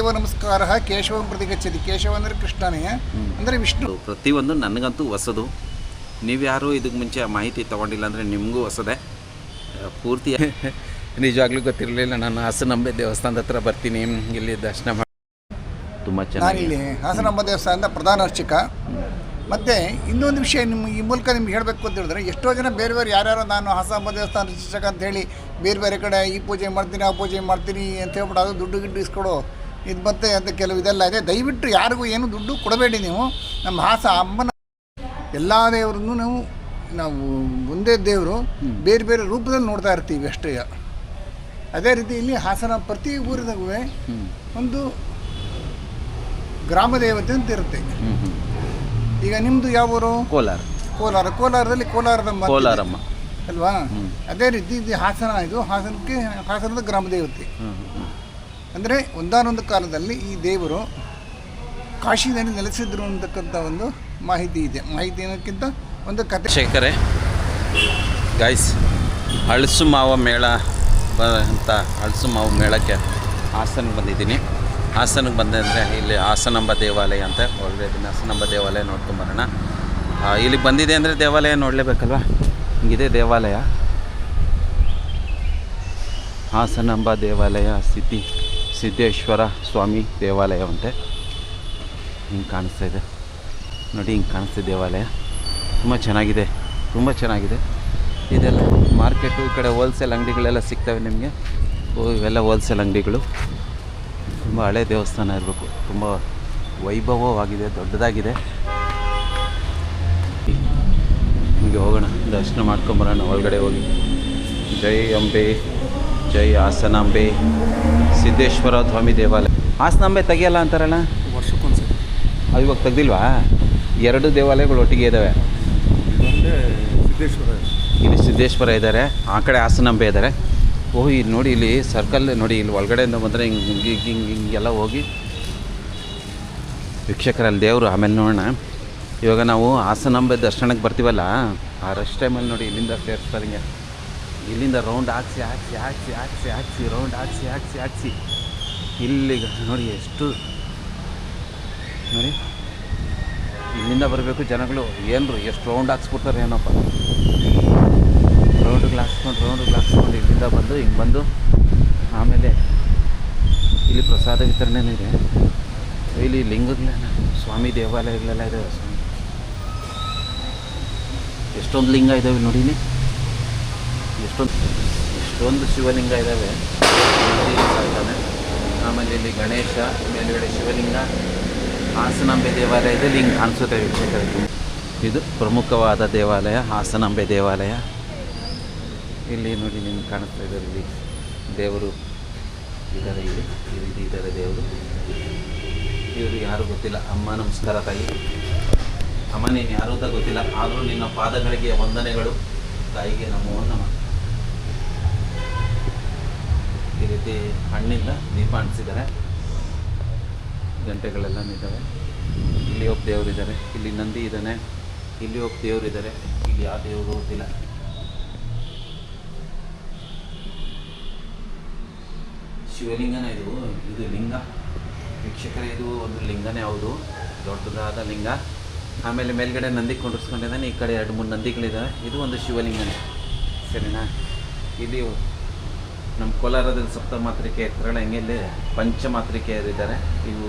ದೇವ ನಮಸ್ಕಾರ ಕೇಶವಂ ಪ್ರತಿ ಗಚ್ಚತಿ ಕೇಶವ ಅಂದರೆ ಕೃಷ್ಣನೇ ಅಂದರೆ ವಿಷ್ಣು. ಪ್ರತಿಯೊಂದು ನನಗಂತೂ ಹೊಸದು. ನೀವು ಯಾರು ಇದಕ್ಕೆ ಮುಂಚೆ ಆ ಮಾಹಿತಿ ತೊಗೊಂಡಿಲ್ಲ ಅಂದರೆ ನಿಮಗೂ ಹೊಸದೇ. ಪೂರ್ತಿ ನಿಜವಾಗ್ಲೂ ಗೊತ್ತಿರಲಿಲ್ಲ. ನಾನು ಹಾಸನಾಂಬೆ ದೇವಸ್ಥಾನದ ಹತ್ರ ಬರ್ತೀನಿ. ಇಲ್ಲಿ ದರ್ಶನ ಮಾಡಿ ತುಂಬ ಚೆನ್ನಾಗಿ ಇಲ್ಲಿ ಹಾಸನಾಂಬ ದೇವಸ್ಥಾನದ ಪ್ರಧಾನ ಅರ್ಚಕ. ಮತ್ತು ಇನ್ನೊಂದು ವಿಷಯ ನಿಮ್ಮ ಈ ಮೂಲಕ ನಿಮ್ಗೆ ಹೇಳಬೇಕು ಅಂತ ಹೇಳಿದ್ರೆ ಎಷ್ಟೋ ಜನ ಬೇರೆ ಬೇರೆ ಯಾರ್ಯಾರೋ ನಾನು ಹಾಸನಾಂಬ ದೇವಸ್ಥಾನ ಅರ್ಚಕ ಅಂತ ಹೇಳಿ ಬೇರೆ ಬೇರೆ ಕಡೆ ಈ ಪೂಜೆ ಮಾಡ್ತೀನಿ ಆ ಪೂಜೆ ಮಾಡ್ತೀನಿ ಅಂತ ಹೇಳ್ಬಿಟ್ಟು ಅದು ದುಡ್ಡು ಗಿಡ್ಡು ಇಸ್ಕೊಡು. ಇದು ಮತ್ತೆ ಅಂತ ಕೆಲವು ಇದೆಲ್ಲ ಇದೆ. ದಯವಿಟ್ಟು ಯಾರಿಗೂ ಏನು ದುಡ್ಡು ಕೊಡಬೇಡಿ ನೀವು. ನಮ್ಮ ಹಾಸ ಅಮ್ಮನ ಎಲ್ಲ ದೇವರನ್ನು ನಾವು ನಾವು ಒಂದೇ ದೇವರು ಬೇರೆ ಬೇರೆ ರೂಪದಲ್ಲಿ ನೋಡ್ತಾ ಇರ್ತೀವಿ ಅಷ್ಟೇ. ಅದೇ ರೀತಿ ಇಲ್ಲಿ ಹಾಸನ ಪ್ರತಿ ಊರಿನಾಗೂ ಒಂದು ಗ್ರಾಮ ದೇವತೆ ಅಂತ ಇರುತ್ತೆ. ಈಗ ನಿಮ್ಮದು ಯಾವ ಊರು? ಕೋಲಾರ. ಕೋಲಾರ. ಕೋಲಾರದಲ್ಲಿ ಕೋಲಾರದಮ್ಮ. ಕೋಲಾರಮ್ಮ. ಅಲ್ವಾ? ಅದೇ ರೀತಿ ಇದು ಹಾಸನ ಇದು ಹಾಸನಕ್ಕೆ ಹಾಸನದ ಗ್ರಾಮ ದೇವತೆ. ಅಂದರೆ ಒಂದಾನೊಂದು ಕಾಲದಲ್ಲಿ ಈ ದೇವರು ಕಾಶಿನಲ್ಲಿ ನೆಲೆಸಿದ್ರು ಅಂತಕ್ಕಂಥ ಒಂದು ಮಾಹಿತಿ ಇದೆ. ಮಾಹಿತಿ ಅನ್ನೋಕ್ಕಿಂತ ಒಂದು ಕತೆ. ಶೇಖರೆ ಗೈಸ್ ಹಳಸು ಮಾವ ಮೇಳ ಅಂತ ಹಳಸು ಮಾವು ಮೇಳಕ್ಕೆ ಹಾಸನಕ್ಕೆ ಬಂದಿದ್ದೀನಿ. ಹಾಸನಕ್ಕೆ ಬಂದೆ ಇಲ್ಲಿ ಹಾಸನಾಂಬ ದೇವಾಲಯ ಅಂತ ಒಳ್ಳೆ ಹಾಸನಂಬ ದೇವಾಲಯ ನೋಡ್ಕೊಂಬರೋಣ ಬರೋಣ. ಇಲ್ಲಿ ಬಂದಿದೆ ಅಂದರೆ ದೇವಾಲಯ ನೋಡಲೇಬೇಕಲ್ವ? ಹಿಂಗಿದೆ ದೇವಾಲಯ. ಹಾಸನಾಂಬ ದೇವಾಲಯ ಸಿದ್ಧಿ ಸಿದ್ದೇಶ್ವರ ಸ್ವಾಮಿ ದೇವಾಲಯವಂತೆ. ಹಿಂಗೆ ಕಾಣಿಸ್ತಾ ಇದೆ. ನೋಡಿ ಹಿಂಗೆ ಕಾಣಿಸ್ತಿದೆ ದೇವಾಲಯ. ತುಂಬ ಚೆನ್ನಾಗಿದೆ. ತುಂಬ ಚೆನ್ನಾಗಿದೆ. ಇದೆಲ್ಲ ಮಾರ್ಕೆಟು ಈ ಕಡೆ ಹೋಲ್ಸೇಲ್ ಅಂಗಡಿಗಳೆಲ್ಲ ಸಿಗ್ತವೆ ನಿಮಗೆ. ಓ, ಇವೆಲ್ಲ ಹೋಲ್ಸೇಲ್ ಅಂಗಡಿಗಳು. ತುಂಬ ಹಳೆ ದೇವಸ್ಥಾನ ಇರಬೇಕು. ತುಂಬ ವೈಭವವಾಗಿದೆ, ದೊಡ್ಡದಾಗಿದೆ. ಹೀಗೆ ಹೋಗೋಣ. ದರ್ಶನ ಮಾಡ್ಕೊಂಬರೋಣ ಒಳಗಡೆ ಹೋಗಿ. ಜೈ ಅಂಬೆ. ಜೈ ಹಾಸನಾಂಬೆ ಸಿದ್ದೇಶ್ವರ ಸ್ವಾಮಿ ದೇವಾಲಯ. ಹಾಸನಾಂಬೆ ತೆಗಿಯಲ್ಲ ಅಂತಾರಲ್ಲ? ವರ್ಷಕ್ಕೊಂದ್ಸರಿ. ಅದು ಇವಾಗ ತೆಗ್ದಿಲ್ವಾ? ಎರಡು ದೇವಾಲಯಗಳು ಒಟ್ಟಿಗೆ ಇದ್ದಾವೆ ಇದೊಂದೇ ಸಿದ್ದೇಶ್ವರ. ಇಲ್ಲಿ ಸಿದ್ದೇಶ್ವರ ಇದ್ದಾರೆ ಆ ಕಡೆ ಹಾಸನಾಂಬೆ ಇದ್ದಾರೆ ಓಹ್ ಇಲ್ಲಿ ನೋಡಿ ಇಲ್ಲಿ ಸರ್ಕಲ್ ನೋಡಿ ಇಲ್ಲಿ ಒಳಗಡೆಯಿಂದ ಬಂದರೆ ಹಿಂಗೆ ಹಿಂಗೆ ಹಿಂಗೆ ಹಿಂಗೆಲ್ಲ ಹೋಗಿ ವೀಕ್ಷಕರಲ್ಲಿ ದೇವರು ಆಮೇಲೆ ನೋಡೋಣ. ಇವಾಗ ನಾವು ಹಾಸನಾಂಬೆ ದರ್ಶನಕ್ಕೆ ಬರ್ತೀವಲ್ಲ ಆ ರಶ್ ಟೈಮಲ್ಲಿ ನೋಡಿ ಇಲ್ಲಿಂದ ಸೇರಿಸ್ತಾರೆ ಹಿಂಗೆ. ಇಲ್ಲಿಂದ ರೌಂಡ್ ಹಾಕ್ಸಿ ಹಾಕ್ಸಿ ಹಾಕ್ಸಿ ಹಾಕ್ಸಿ ಹಾಕ್ಸಿ ರೌಂಡ್ ಹಾಕ್ಸಿ ಹಾಕ್ಸಿ ಹಾಕ್ಸಿ. ಇಲ್ಲಿಗೆ ನೋಡಿ ಎಷ್ಟು. ನೋಡಿ. ಇಲ್ಲಿಂದ ಬರಬೇಕು ಜನಗಳು. ಏನರು, ಎಷ್ಟು ರೌಂಡ್ ಹಾಕ್ಸ್ಬಿಡ್ತಾರೆ ಏನಪ್ಪ. ರೌಂಡ್ಗಳು ಹಾಕ್ಸ್ಕೊಂಡು ರೌಂಡ್ಗಳು ಹಾಕ್ಸ್ಕೊಂಡು ಇಲ್ಲಿಂದ ಬಂದು, ಹಿಂಗೆ ಬಂದು, ಆಮೇಲೆ ಇಲ್ಲಿ ಪ್ರಸಾದ ವಿತರಣೆ ಇದೆ. ಇಲ್ಲಿ ಲಿಂಗಗಳೆಲ್ಲ ಸ್ವಾಮಿ ದೇವಾಲಯಗಳೆಲ್ಲ ಇದಾವೆ ಸ್ವಾಮಿ ಎಷ್ಟೊಂದು ಲಿಂಗ ಇದ್ದಾವೆ ನೋಡಿನಿ ಎಷ್ಟೊಂದು ಎಷ್ಟೊಂದು ಶಿವಲಿಂಗ ಇದ್ದಾವೆ ಇದ್ದಾನೆ ಆಮೇಲೆ ಇಲ್ಲಿ ಗಣೇಶ, ಮೇಲುಗಡೆ ಶಿವಲಿಂಗ, ಹಾಸನಾಂಬೆ ದೇವಾಲಯದಲ್ಲಿ ಹಿಂಗೆ ಕಾಣಿಸುತ್ತೆ ವೀಕ್ಷಕರಿಗೆ. ಇದು ಪ್ರಮುಖವಾದ ದೇವಾಲಯ, ಹಾಸನಾಂಬೆ ದೇವಾಲಯ. ಇಲ್ಲಿ ನೋಡಿ ನಿಮ್ಗೆ ಕಾಣಿಸ್ತಾ ಇದ್ದಾರೆ ಇಲ್ಲಿ ದೇವರು ಇದ್ದಾರೆ ಇಲ್ಲಿ. ಈ ರೀತಿ ಇದ್ದಾರೆ ದೇವರು. ಇವರು ಯಾರು ಗೊತ್ತಿಲ್ಲ. ಅಮ್ಮ ನಮಸ್ಕಾರ ತಾಯಿ. ಅಮ್ಮ ನೀನು ಯಾರು ಅಂತ ಗೊತ್ತಿಲ್ಲ. ಆದರೂ ನಿನ್ನ ಪಾದಗಳಿಗೆ ವಂದನೆಗಳು. ತಾಯಿಗೆ ನಮೋ ನಮ ಈ ರೀತಿ ಹಣ್ಣಿಂದ ದೀಪ ಅಂಟಿಸಿದ್ದಾರೆ ಗಂಟೆಗಳೆಲ್ಲ ಇದ್ದಾವೆ ಇಲ್ಲಿ ಒಬ್ಬ ದೇವರಿದ್ದಾರೆ ಇಲ್ಲಿ ನಂದಿ ಇದ್ದಾನೆ ಇಲ್ಲಿ ಒಬ್ಬ ದೇವರಿದ್ದಾರೆ ಇಲ್ಲಿ ಯಾವ ದೇವರು ಗೊತ್ತಿಲ್ಲ ಶಿವಲಿಂಗನ ಇದು ಇದು ಲಿಂಗ. ವೀಕ್ಷಕರ, ಇದು ಒಂದು ಲಿಂಗನೇ ಹೌದು. ದೊಡ್ಡದಾದ ಲಿಂಗ. ಆಮೇಲೆ ಮೇಲ್ಗಡೆ ನಂದಿ ಕೊಂಡಿಸ್ಕೊಂಡಿದ್ದಾನೆ ಈ ಕಡೆ ಎರಡು, ಮೂರು ನಂದಿಗಳಿದ್ದಾವೆ ಇದು ಒಂದು ಶಿವಲಿಂಗನೇ. ಸರಿನಾ? ಇಲ್ಲಿ ನಮ್ಮ ಕೋಲಾರದಲ್ಲಿ ಸಪ್ತ ಮಾತ್ರಿಕೆ ಎತ್ತರಗಳ ಹೆಂಗೆಲ್ಲಿ ಪಂಚಮಾತ್ರಿಕೆಯರಿದ್ದಾರೆ ಇವು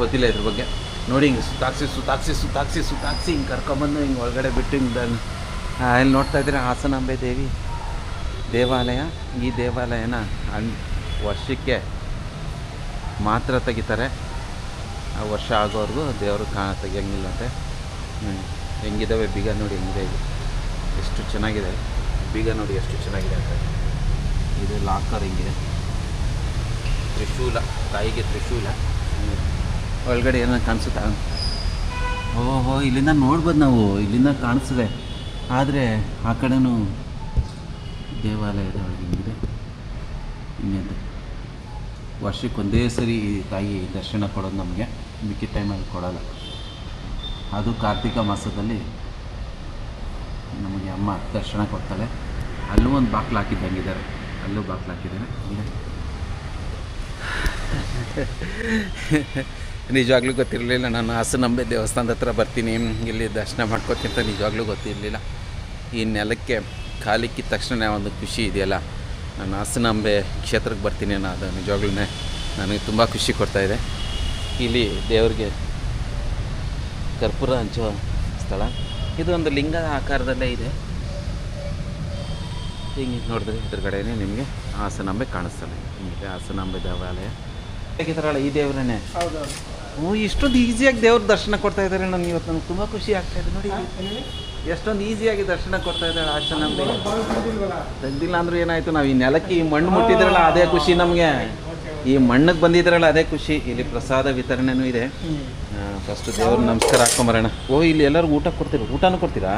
ಗೊತ್ತಿಲ್ಲ ಇದ್ರ ಬಗ್ಗೆ. ನೋಡಿ ಹಿಂಗೆ ಸುತ್ತಾಕ್ಸಿ ಸುತ್ತಾಕ್ಸಿ ಸುತ್ತಾಕ್ಸಿ ಸುತ್ತಾಕ್ಸಿ ಹಿಂಗೆ ಕರ್ಕೊಂಬಂದು ಹಿಂಗೆ ಒಳಗಡೆ ಬಿಟ್ಟು ಹಿಂಗೆ ಇಲ್ಲಿ ನೋಡ್ತಾ ಇದ್ದೀರಾ ಹಾಸನಾಂಬೆ ದೇವಿ ದೇವಾಲಯ. ಈ ದೇವಾಲಯನ ಅನ್ ವರ್ಷಕ್ಕೆ ಮಾತ್ರ ತೆಗಿತಾರೆ. ಆ ವರ್ಷ ಆಗೋವರೆಗೂ ದೇವರು ಕಾ ತೆಗಿಯಂಗಿಲ್ಲಂತೆ. ಹ್ಞೂ ಹೆಂಗಿದ್ದಾವೆ ಬೀಗ ನೋಡಿ, ಹೆಂಗಿದೆ ಎಷ್ಟು ಚೆನ್ನಾಗಿದೆ. ಬೀಗ ನೋಡಿ ಎಷ್ಟು ಚೆನ್ನಾಗಿದೆ ಅಂತ. ಇದು ಲಾಕರ್ ಹಿಂಗಿದೆ. ತ್ರಿಶೂಲ, ತಾಯಿಗೆ ತ್ರಿಶೂಲ. ಒಳಗಡೆ ಏನೋ ಕಾಣಿಸುತ್ತಾ? ಓಹೋ, ಇಲ್ಲಿಂದ ನೋಡ್ಬೋದು ನಾವು, ಇಲ್ಲಿಂದ ಕಾಣಿಸಿದೆ ಆದರೆ ಆ ಕಡೆನೂ ದೇವಾಲಯದ ಒಳಗೆ ಹಿಂಗಿದೆ. ಇನ್ನೇನು ವರ್ಷಕ್ಕೆ ಒಂದೇ ಸರಿ ತಾಯಿ ದರ್ಶನ ಕೊಡೋದು ನಮಗೆ. ಮಿಕ್ಕಿದ ಟೈಮಲ್ಲಿ ಕೊಡೋಲ್ಲ. ಅದು ಕಾರ್ತಿಕ ಮಾಸದಲ್ಲಿ ನಮಗೆ ಅಮ್ಮ ದರ್ಶನ ಕೊಡ್ತಾಳೆ. ಅಲ್ಲೂ ಒಂದು ಬಾಕ್ಲು ಹಾಕಿದ್ದಂಗಿದ್ದಾರೆ ಅಲ್ಲೂ ಬಾಕ್ಲು ಹಾಕಿದ್ದೇನೆ ಇದೆ. ನಿಜವಾಗ್ಲೂ ಗೊತ್ತಿರಲಿಲ್ಲ. ನಾನು ಹಾಸನಾಂಬೆ ದೇವಸ್ಥಾನದ ಹತ್ರ ಬರ್ತೀನಿ. ಇಲ್ಲಿ ದರ್ಶನ ಮಾಡ್ಕೋತೀನಿ ಅಂತ ನಿಜವಾಗ್ಲೂ ಗೊತ್ತಿರಲಿಲ್ಲ. ಈ ನೆಲಕ್ಕೆ ಕಾಲಿಕ್ಕಿದ ತಕ್ಷಣ ಒಂದು ಖುಷಿ ಇದೆಯಲ್ಲ? ನಾನು ಹಾಸನಾಂಬೆ ಕ್ಷೇತ್ರಕ್ಕೆ ಬರ್ತೀನಿ ಅದು ನಿಜವಾಗ್ಲೂ ನನಗೆ ತುಂಬ ಖುಷಿ ಕೊಡ್ತಾಯಿದೆ ಇಲ್ಲಿ ದೇವ್ರಿಗೆ ಕರ್ಪೂರ ಹಂಚೋ ಸ್ಥಳ. ಇದು ಒಂದು ಲಿಂಗದ ಆಕಾರದಲ್ಲೇ ಇದೆ. ಹಿಂಗೆ ನೋಡಿದ್ರೆ ಎದುರುಗಡೆನೇ ನಿಮಗೆ ಹಾಸನಾಂಬೆ ಕಾಣಿಸ್ತಾನೆ ಹಿಂಗಿದೆ ಹಾಸನಾಂಬೆ ದೇವಾಲಯ. ಹೇಗಿದ್ದಾರಲ್ಲ ಈ ದೇವರನ್ನೇ? ಹ್ಞೂ ಇಷ್ಟೊಂದು ಈಸಿಯಾಗಿ ದೇವ್ರ ದರ್ಶನ ಕೊಡ್ತಾ ಇದ್ದಾರೆ ನನಗೆ ಇವತ್ತು ನಮ್ಗೆ ತುಂಬ ಖುಷಿ ಆಗ್ತಾ ಇದೆ ನೋಡಿ. ಎಷ್ಟೊಂದು ಈಸಿಯಾಗಿ ದರ್ಶನ ಕೊಡ್ತಾ ಇದ್ದಾಳೆ ಹಾಸನಾಂಬೆ. ತೆಗ್ದಿಲ್ಲ ಅಂದ್ರೂ ಏನಾಯಿತು? ನಾವು ಈ ನೆಲಕ್ಕೆ ಈ ಮಣ್ಣು ಮುಟ್ಟಿದ್ರಲ್ಲ ಅದೇ ಖುಷಿ ನಮಗೆ. ಈ ಮಣ್ಣಿಗೆ ಬಂದಿದ್ರಲ್ಲ ಅದೇ ಖುಷಿ. ಇಲ್ಲಿ ಪ್ರಸಾದ ವಿತರಣೆನೂ ಇದೆ. ಫಸ್ಟ್ ದೇವ್ರ ನಮಸ್ಕಾರ ಹಾಕೊಂಬರೋಣ ಓ ಇಲ್ಲಿ ಎಲ್ಲರೂ ಊಟ ಕೊಡ್ತೀರಾ? ಊಟನೂ ಕೊಡ್ತೀರಾ?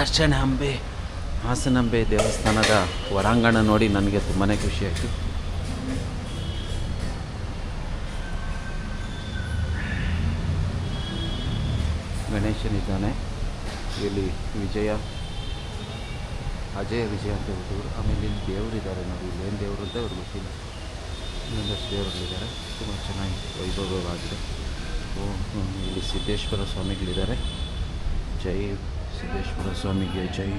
ದರ್ಶನ ಅಂಬೆ ಹಾಸನಾಂಬೆ ದೇವಸ್ಥಾನದ ಹೊರಾಂಗಣ ನೋಡಿ ನನಗೆ ತುಂಬಾ ಖುಷಿಯಾಯಿತು. ಗಣೇಶನಿದ್ದಾನೆ ಇಲ್ಲಿ ವಿಜಯ, ಅಜಯ ವಿಜಯ ಅಂತ ಹೇಳ್ತಿದ್ರು ಆಮೇಲೆ ಇಲ್ಲಿ ದೇವರಿದ್ದಾರೆ ನೋಡಿ. ಇಲ್ಲಿ ಏನು ದೇವರು ಅಂತ ಅವ್ರಿಗೆ ಗೊತ್ತಿಲ್ಲ. ಇನ್ನೊಂದಷ್ಟು ದೇವರುಗಳಿದ್ದಾರೆ ತುಂಬ ಚೆನ್ನಾಗಿ ವೈಭವವಾಗಿದೆ. ಇಲ್ಲಿ ಸಿದ್ದೇಶ್ವರ ಸ್ವಾಮಿಗಳಿದ್ದಾರೆ. ಜೈ ಸಿದ್ದೇಶ್ವರ ಸ್ವಾಮಿಗೆ ಜೈ.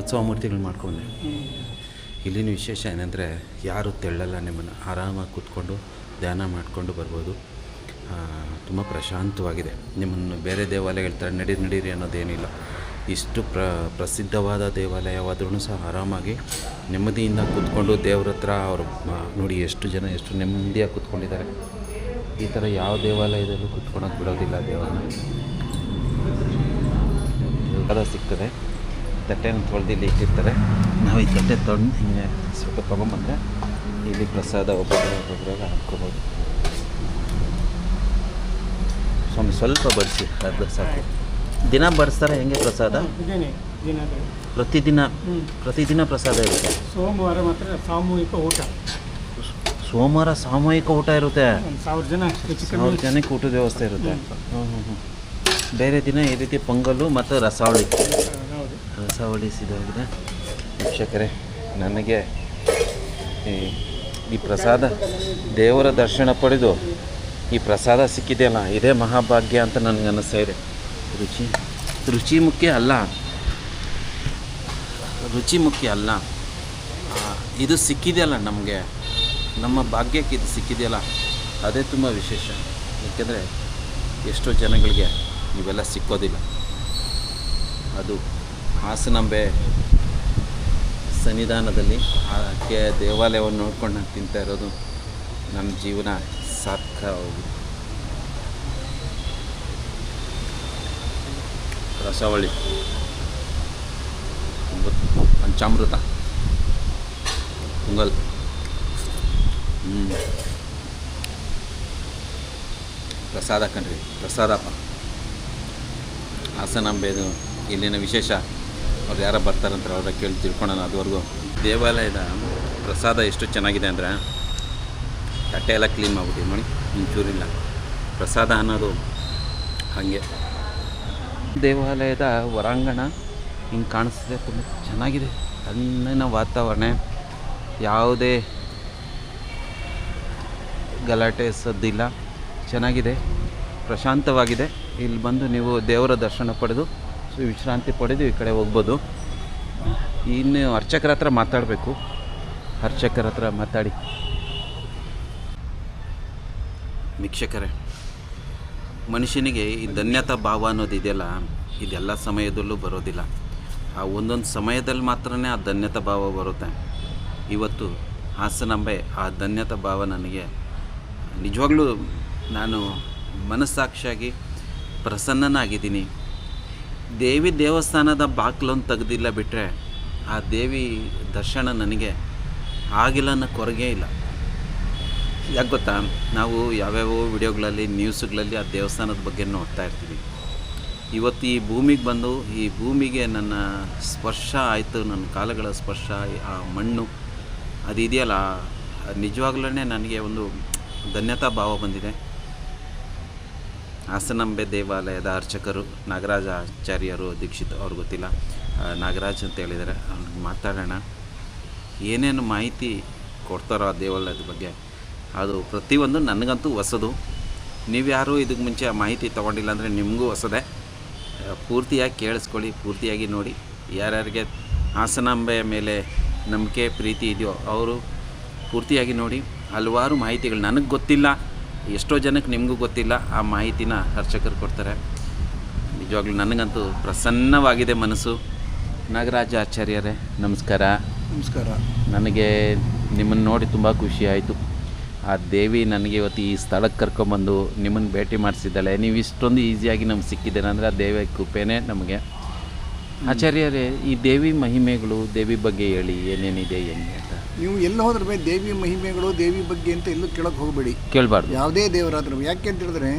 ಉತ್ಸವ ಮೂರ್ತಿಗಳು ಮಾಡ್ಕೊಂಡೆ. ಇಲ್ಲಿನ ವಿಶೇಷ ಏನಂದರೆ ಯಾರು ತೆಳ್ಳಲ್ಲ ನಿಮ್ಮನ್ನು, ಆರಾಮಾಗಿ ಕೂತ್ಕೊಂಡು ಧ್ಯಾನ ಮಾಡಿಕೊಂಡು ಬರ್ಬೋದು. ತುಂಬ ಪ್ರಶಾಂತವಾಗಿದೆ. ನಿಮ್ಮನ್ನು ಬೇರೆ ದೇವಾಲಯ ಹೇಳ್ತಾರೆ ನಡೀರಿ ನಡೀರಿ ಅನ್ನೋದೇನಿಲ್ಲ. ಇಷ್ಟು ಪ್ರ, ಪ್ರಸಿದ್ಧವಾದ ದೇವಾಲಯವಾದ್ರೂ ಸಹ ಆರಾಮಾಗಿ ನೆಮ್ಮದಿಯಿಂದ ಕೂತ್ಕೊಂಡು ದೇವ್ರ ಹತ್ರ ಅವರು ನೋಡಿ ಎಷ್ಟು ಜನ, ಎಷ್ಟು ನೆಮ್ಮದಿಯಾಗಿ ಕೂತ್ಕೊಂಡಿದ್ದಾರೆ. ಈ ಥರ ಯಾವ ದೇವಾಲಯದಲ್ಲೂ ಕೂತ್ಕೊಳಕ್ಕೆ ಬಿಡೋದಿಲ್ಲ ದೇವರನ್ನ. ಪ್ರಸಾದ ಸಿಗ್ತದೆ. ತಟ್ಟೆನ ತೊಳೆದು ಇಲ್ಲಿ ಇಟ್ಟಿರ್ತಾರೆ ನಾವು ಈ ತಟ್ಟೆ ತೊಗೊಂಡು ಹಿಂಗೆ ಸ್ವಲ್ಪ ತೊಗೊಂಬಂದ್ರೆ ಇಲ್ಲಿ ಪ್ರಸಾದ ಒಬ್ಬೊಬ್ಬರು ಒಬ್ಬೊಬ್ಬರಾಗ ಹಾಕ್ಕೋಬೋದು. ಸ್ವಾಮಿ ಸ್ವಲ್ಪ ಬಡಿಸಿ ಅದ್ರ ಸಾಕು. ದಿನ ಬಡಿಸ್ತಾರೆ ಹೆಂಗೆ ಪ್ರಸಾದ? ಪ್ರತಿದಿನ ಪ್ರತಿದಿನ ಪ್ರಸಾದ ಇರುತ್ತೆ? ಸೋಮವಾರ ಮಾತ್ರ ಸಾಮೂಹಿಕ ಊಟ. ಸೋಮವಾರ ಸಾಮೂಹಿಕ ಊಟ ಇರುತ್ತೆ? ಸಾವಿರ ಜನ ಸಾವಿರ ಜನಕ್ಕೆ ಊಟದ ವ್ಯವಸ್ಥೆ ಇರುತ್ತೆ. ಹ್ಞೂ ಹ್ಞೂ ಹ್ಞೂ ಬೇರೆ ದಿನ ಈ ರೀತಿ ಪೊಂಗಲು ಮತ್ತು ರಸಾವಳಿ. ರಸಾವಳಿ ಸಿದ್ಧವಾಗಿದೆ. ವೀಕ್ಷಕರೇ ನನಗೆ ಈ ಈ ಪ್ರಸಾದ ದೇವರ ದರ್ಶನ ಪಡೆದು ಈ ಪ್ರಸಾದ ಸಿಕ್ಕಿದೆಯಲ್ಲ ಇದೇ ಮಹಾಭಾಗ್ಯ ಅಂತ ನನಗೆ ಅನ್ನಿಸ್ತಾ ಇದೆ. ರುಚಿ ರುಚಿ ಮುಖ್ಯ ಅಲ್ಲ. ರುಚಿ ಮುಖ್ಯ ಅಲ್ಲ. ಇದು ಸಿಕ್ಕಿದೆಯಲ್ಲ ನಮಗೆ. ನಮ್ಮ ಭಾಗ್ಯಕ್ಕೆ ಇದು ಸಿಕ್ಕಿದೆಯಲ್ಲ. ಅದೇ ತುಂಬ ವಿಶೇಷ. ಏಕೆಂದರೆ ಎಷ್ಟೋ ಜನಗಳಿಗೆ ಇವೆಲ್ಲ ಸಿಕ್ಕೋದಿಲ್ಲ. ಅದು ಹಾಸನಾಂಬೆ ಸನ್ನಿಧಾನದಲ್ಲಿ ಆಕೆ ದೇವಾಲಯವನ್ನು ನೋಡ್ಕೊಂಡು ನಾನು ತಿಂತಾ ಇರೋದು ನಮ್ಮ ಜೀವನ ಸಾರ್ಥಕ ರಸವಳಿ. ಪಂಚಾಮೃತ. ಪೊಂಗಲ್. ಹ್ಞೂ ಪ್ರಸಾದ ಕಣ್ರಿ, ಪ್ರಸಾದಪ್ಪ. ಹಾಸನಾಂಬೆದು ಇಲ್ಲಿನ ವಿಶೇಷ. ಅವ್ರು ಯಾರೋ ಬರ್ತಾರಂತ ಅವ್ರ ಕೇಳಿ ತಿಳ್ಕೊಳ್ಳೋಣ ಅದುವರೆಗೂ. ದೇವಾಲಯದ ಪ್ರಸಾದ ಎಷ್ಟು ಚೆನ್ನಾಗಿದೆ ಅಂದರೆ ತಟ್ಟೆ ಎಲ್ಲ ಕ್ಲೀನ್ ಮಾಡ್ಬಿಟ್ಟು ನೋಡಿ, ಒಂಚೂರಿಲ್ಲ. ಪ್ರಸಾದ ಅನ್ನೋದು ಹಾಗೆ. ದೇವಾಲಯದ ಹೊರಾಂಗಣ ಹಿಂಗೆ ಕಾಣಿಸ್ತಿದೆ, ತುಂಬ ಚೆನ್ನಾಗಿದೆ. ತಣ್ಣನ ವಾತಾವರಣ, ಯಾವುದೇ ಗಲಾಟೆ ಸದ್ದಿಲ್ಲ. ಚೆನ್ನಾಗಿದೆ, ಪ್ರಶಾಂತವಾಗಿದೆ. ಇಲ್ಲಿ ಬಂದು ನೀವು ದೇವರ ದರ್ಶನ ಪಡೆದು ವಿಶ್ರಾಂತಿ ಪಡೆದು ಈ ಕಡೆ ಹೋಗ್ಬೋದು. ಇನ್ನು ಅರ್ಚಕರ ಹತ್ರ ಮಾತಾಡಬೇಕು. ಅರ್ಚಕರ ಹತ್ರ ಮಾತಾಡಿ. ವೀಕ್ಷಕರೇ, ಮನುಷ್ಯನಿಗೆ ಈ ಧನ್ಯತಾ ಭಾವ ಅನ್ನೋದು ಇದೆಯಲ್ಲ, ಇದೆಲ್ಲ ಸಮಯದಲ್ಲೂ ಬರೋದಿಲ್ಲ. ಆ ಒಂದೊಂದು ಸಮಯದಲ್ಲಿ ಮಾತ್ರನೇ ಆ ಧನ್ಯತಾ ಭಾವ ಬರುತ್ತೆ. ಇವತ್ತು ಹಾಸನಂಬೆ ಆ ಧನ್ಯತಾ ಭಾವ ನನಗೆ ನಿಜವಾಗ್ಲೂ ನಾನು ಮನಸ್ಸಾಕ್ಷಿಯಾಗಿ ಪ್ರಸನ್ನನಾಗಿದ್ದೀನಿ. ದೇವಿ ದೇವಸ್ಥಾನದ ಬಾಗಿಲೊಂದು ತೆಗೆದಿಲ್ಲ ಬಿಟ್ಟರೆ ಆ ದೇವಿ ದರ್ಶನ ನನಗೆ ಆಗಿಲ್ಲ ಅನ್ನೋ ಕೊರಗೇ ಇಲ್ಲ. ಯಾಕೆ ಗೊತ್ತಾ? ನಾವು ಯಾವ್ಯಾವ ವಿಡಿಯೋಗಳಲ್ಲಿ, ನ್ಯೂಸ್ಗಳಲ್ಲಿ ಆ ದೇವಸ್ಥಾನದ ಬಗ್ಗೆ ನೋಡ್ತಾ ಇರ್ತೀವಿ. ಇವತ್ತು ಈ ಭೂಮಿಗೆ ಬಂದು, ಈ ಭೂಮಿಗೆ ನನ್ನ ಸ್ಪರ್ಶ ಆಯಿತು, ನನ್ನ ಕಾಲಗಳ ಸ್ಪರ್ಶ, ಆ ಮಣ್ಣು, ಅದಿದೆಯಲ್ಲ ನಿಜವಾಗ್ಲೂ ನನಗೆ ಒಂದು ಧನ್ಯತಾ ಭಾವ ಬಂದಿದೆ. ಹಾಸನಾಂಬೆ ದೇವಾಲಯದ ಅರ್ಚಕರು, ನಾಗರಾಜ ಆಚಾರ್ಯರು, ದೀಕ್ಷಿತ್ ಅವ್ರು ಗೊತ್ತಿಲ್ಲ. ನಾಗರಾಜ್ ಅಂತ ಹೇಳಿದ್ದಾರೆ. ಅವ್ರಿಗೆ ಮಾತಾಡೋಣ. ಏನೇನು ಮಾಹಿತಿ ಕೊಡ್ತಾರೋ ಆ ದೇವಾಲಯದ ಬಗ್ಗೆ. ಅದು ಪ್ರತಿಯೊಂದು ನನಗಂತೂ ಹೊಸದು. ನೀವ್ಯಾರು ಇದಕ್ಕೆ ಮುಂಚೆ ಆ ಮಾಹಿತಿ ತೊಗೊಂಡಿಲ್ಲ ಅಂದರೆ ನಿಮಗೂ ಹೊಸದೇ. ಪೂರ್ತಿಯಾಗಿ ಕೇಳಿಸ್ಕೊಳ್ಳಿ, ಪೂರ್ತಿಯಾಗಿ ನೋಡಿ. ಯಾರ್ಯಾರಿಗೆ ಹಾಸನಾಂಬೆಯ ಮೇಲೆ ನಂಬಿಕೆ, ಪ್ರೀತಿ ಇದೆಯೋ ಅವರು ಪೂರ್ತಿಯಾಗಿ ನೋಡಿ. ಹಲವಾರು ಮಾಹಿತಿಗಳು. ನನಗೆ ಗೊತ್ತಿಲ್ಲ. ಎಷ್ಟೋ ಜನಕ್ಕೆ ನಿಮಗೂ ಗೊತ್ತಿಲ್ಲ ಆ ಮಾಹಿತಿನ ಅರ್ಚಕರು ಕೊಡ್ತಾರೆ. ನಿಜವಾಗ್ಲೂ ನನಗಂತೂ ಪ್ರಸನ್ನವಾಗಿದೆ ಮನಸ್ಸು. ನಾಗರಾಜ ಆಚಾರ್ಯರೇ ನಮಸ್ಕಾರ. ನಮಸ್ಕಾರ. ನನಗೆ ನಿಮ್ಮನ್ನು ನೋಡಿ ತುಂಬ ಖುಷಿ ಆಯಿತು. ಆ ದೇವಿ ನನಗೆ ಇವತ್ತು ಈ ಸ್ಥಳಕ್ಕೆ ಕರ್ಕೊಂಬಂದು ನಿಮ್ಮನ್ನು ಭೇಟಿ ಮಾಡಿಸಿದ್ದಾಳೆ. ನೀವು ಇಷ್ಟೊಂದು ಈಸಿಯಾಗಿ ನಮ್ಗೆ ಸಿಕ್ಕಿದ್ದೇನೆ ಅಂದರೆ ಆ ದೇವಿಯ ಕೃಪೆನೇ ನಮಗೆ. ಆಚಾರ್ಯರೇ ಈ ದೇವಿ ಮಹಿಮೆಗಳು ದೇವಿ ಬಗ್ಗೆ ಹೇಳಿ ಏನೇನಿದೆ ಏನು ಅಂತ? ನೀವು ಎಲ್ಲಿ ಹೋದ್ರ ಮೇಲೆ ದೇವಿ ಮಹಿಮೆಗಳು ದೇವಿ ಬಗ್ಗೆ ಅಂತ ಎಲ್ಲೂ ಕೇಳಕ್ಕೆ ಹೋಗಬೇಡಿ. ಕೇಳಬಾರ್ದು. ಯಾವುದೇ ದೇವರಾದ್ರೂ ಯಾಕೆ ಅಂತ ಹೇಳಿದ್ರೆ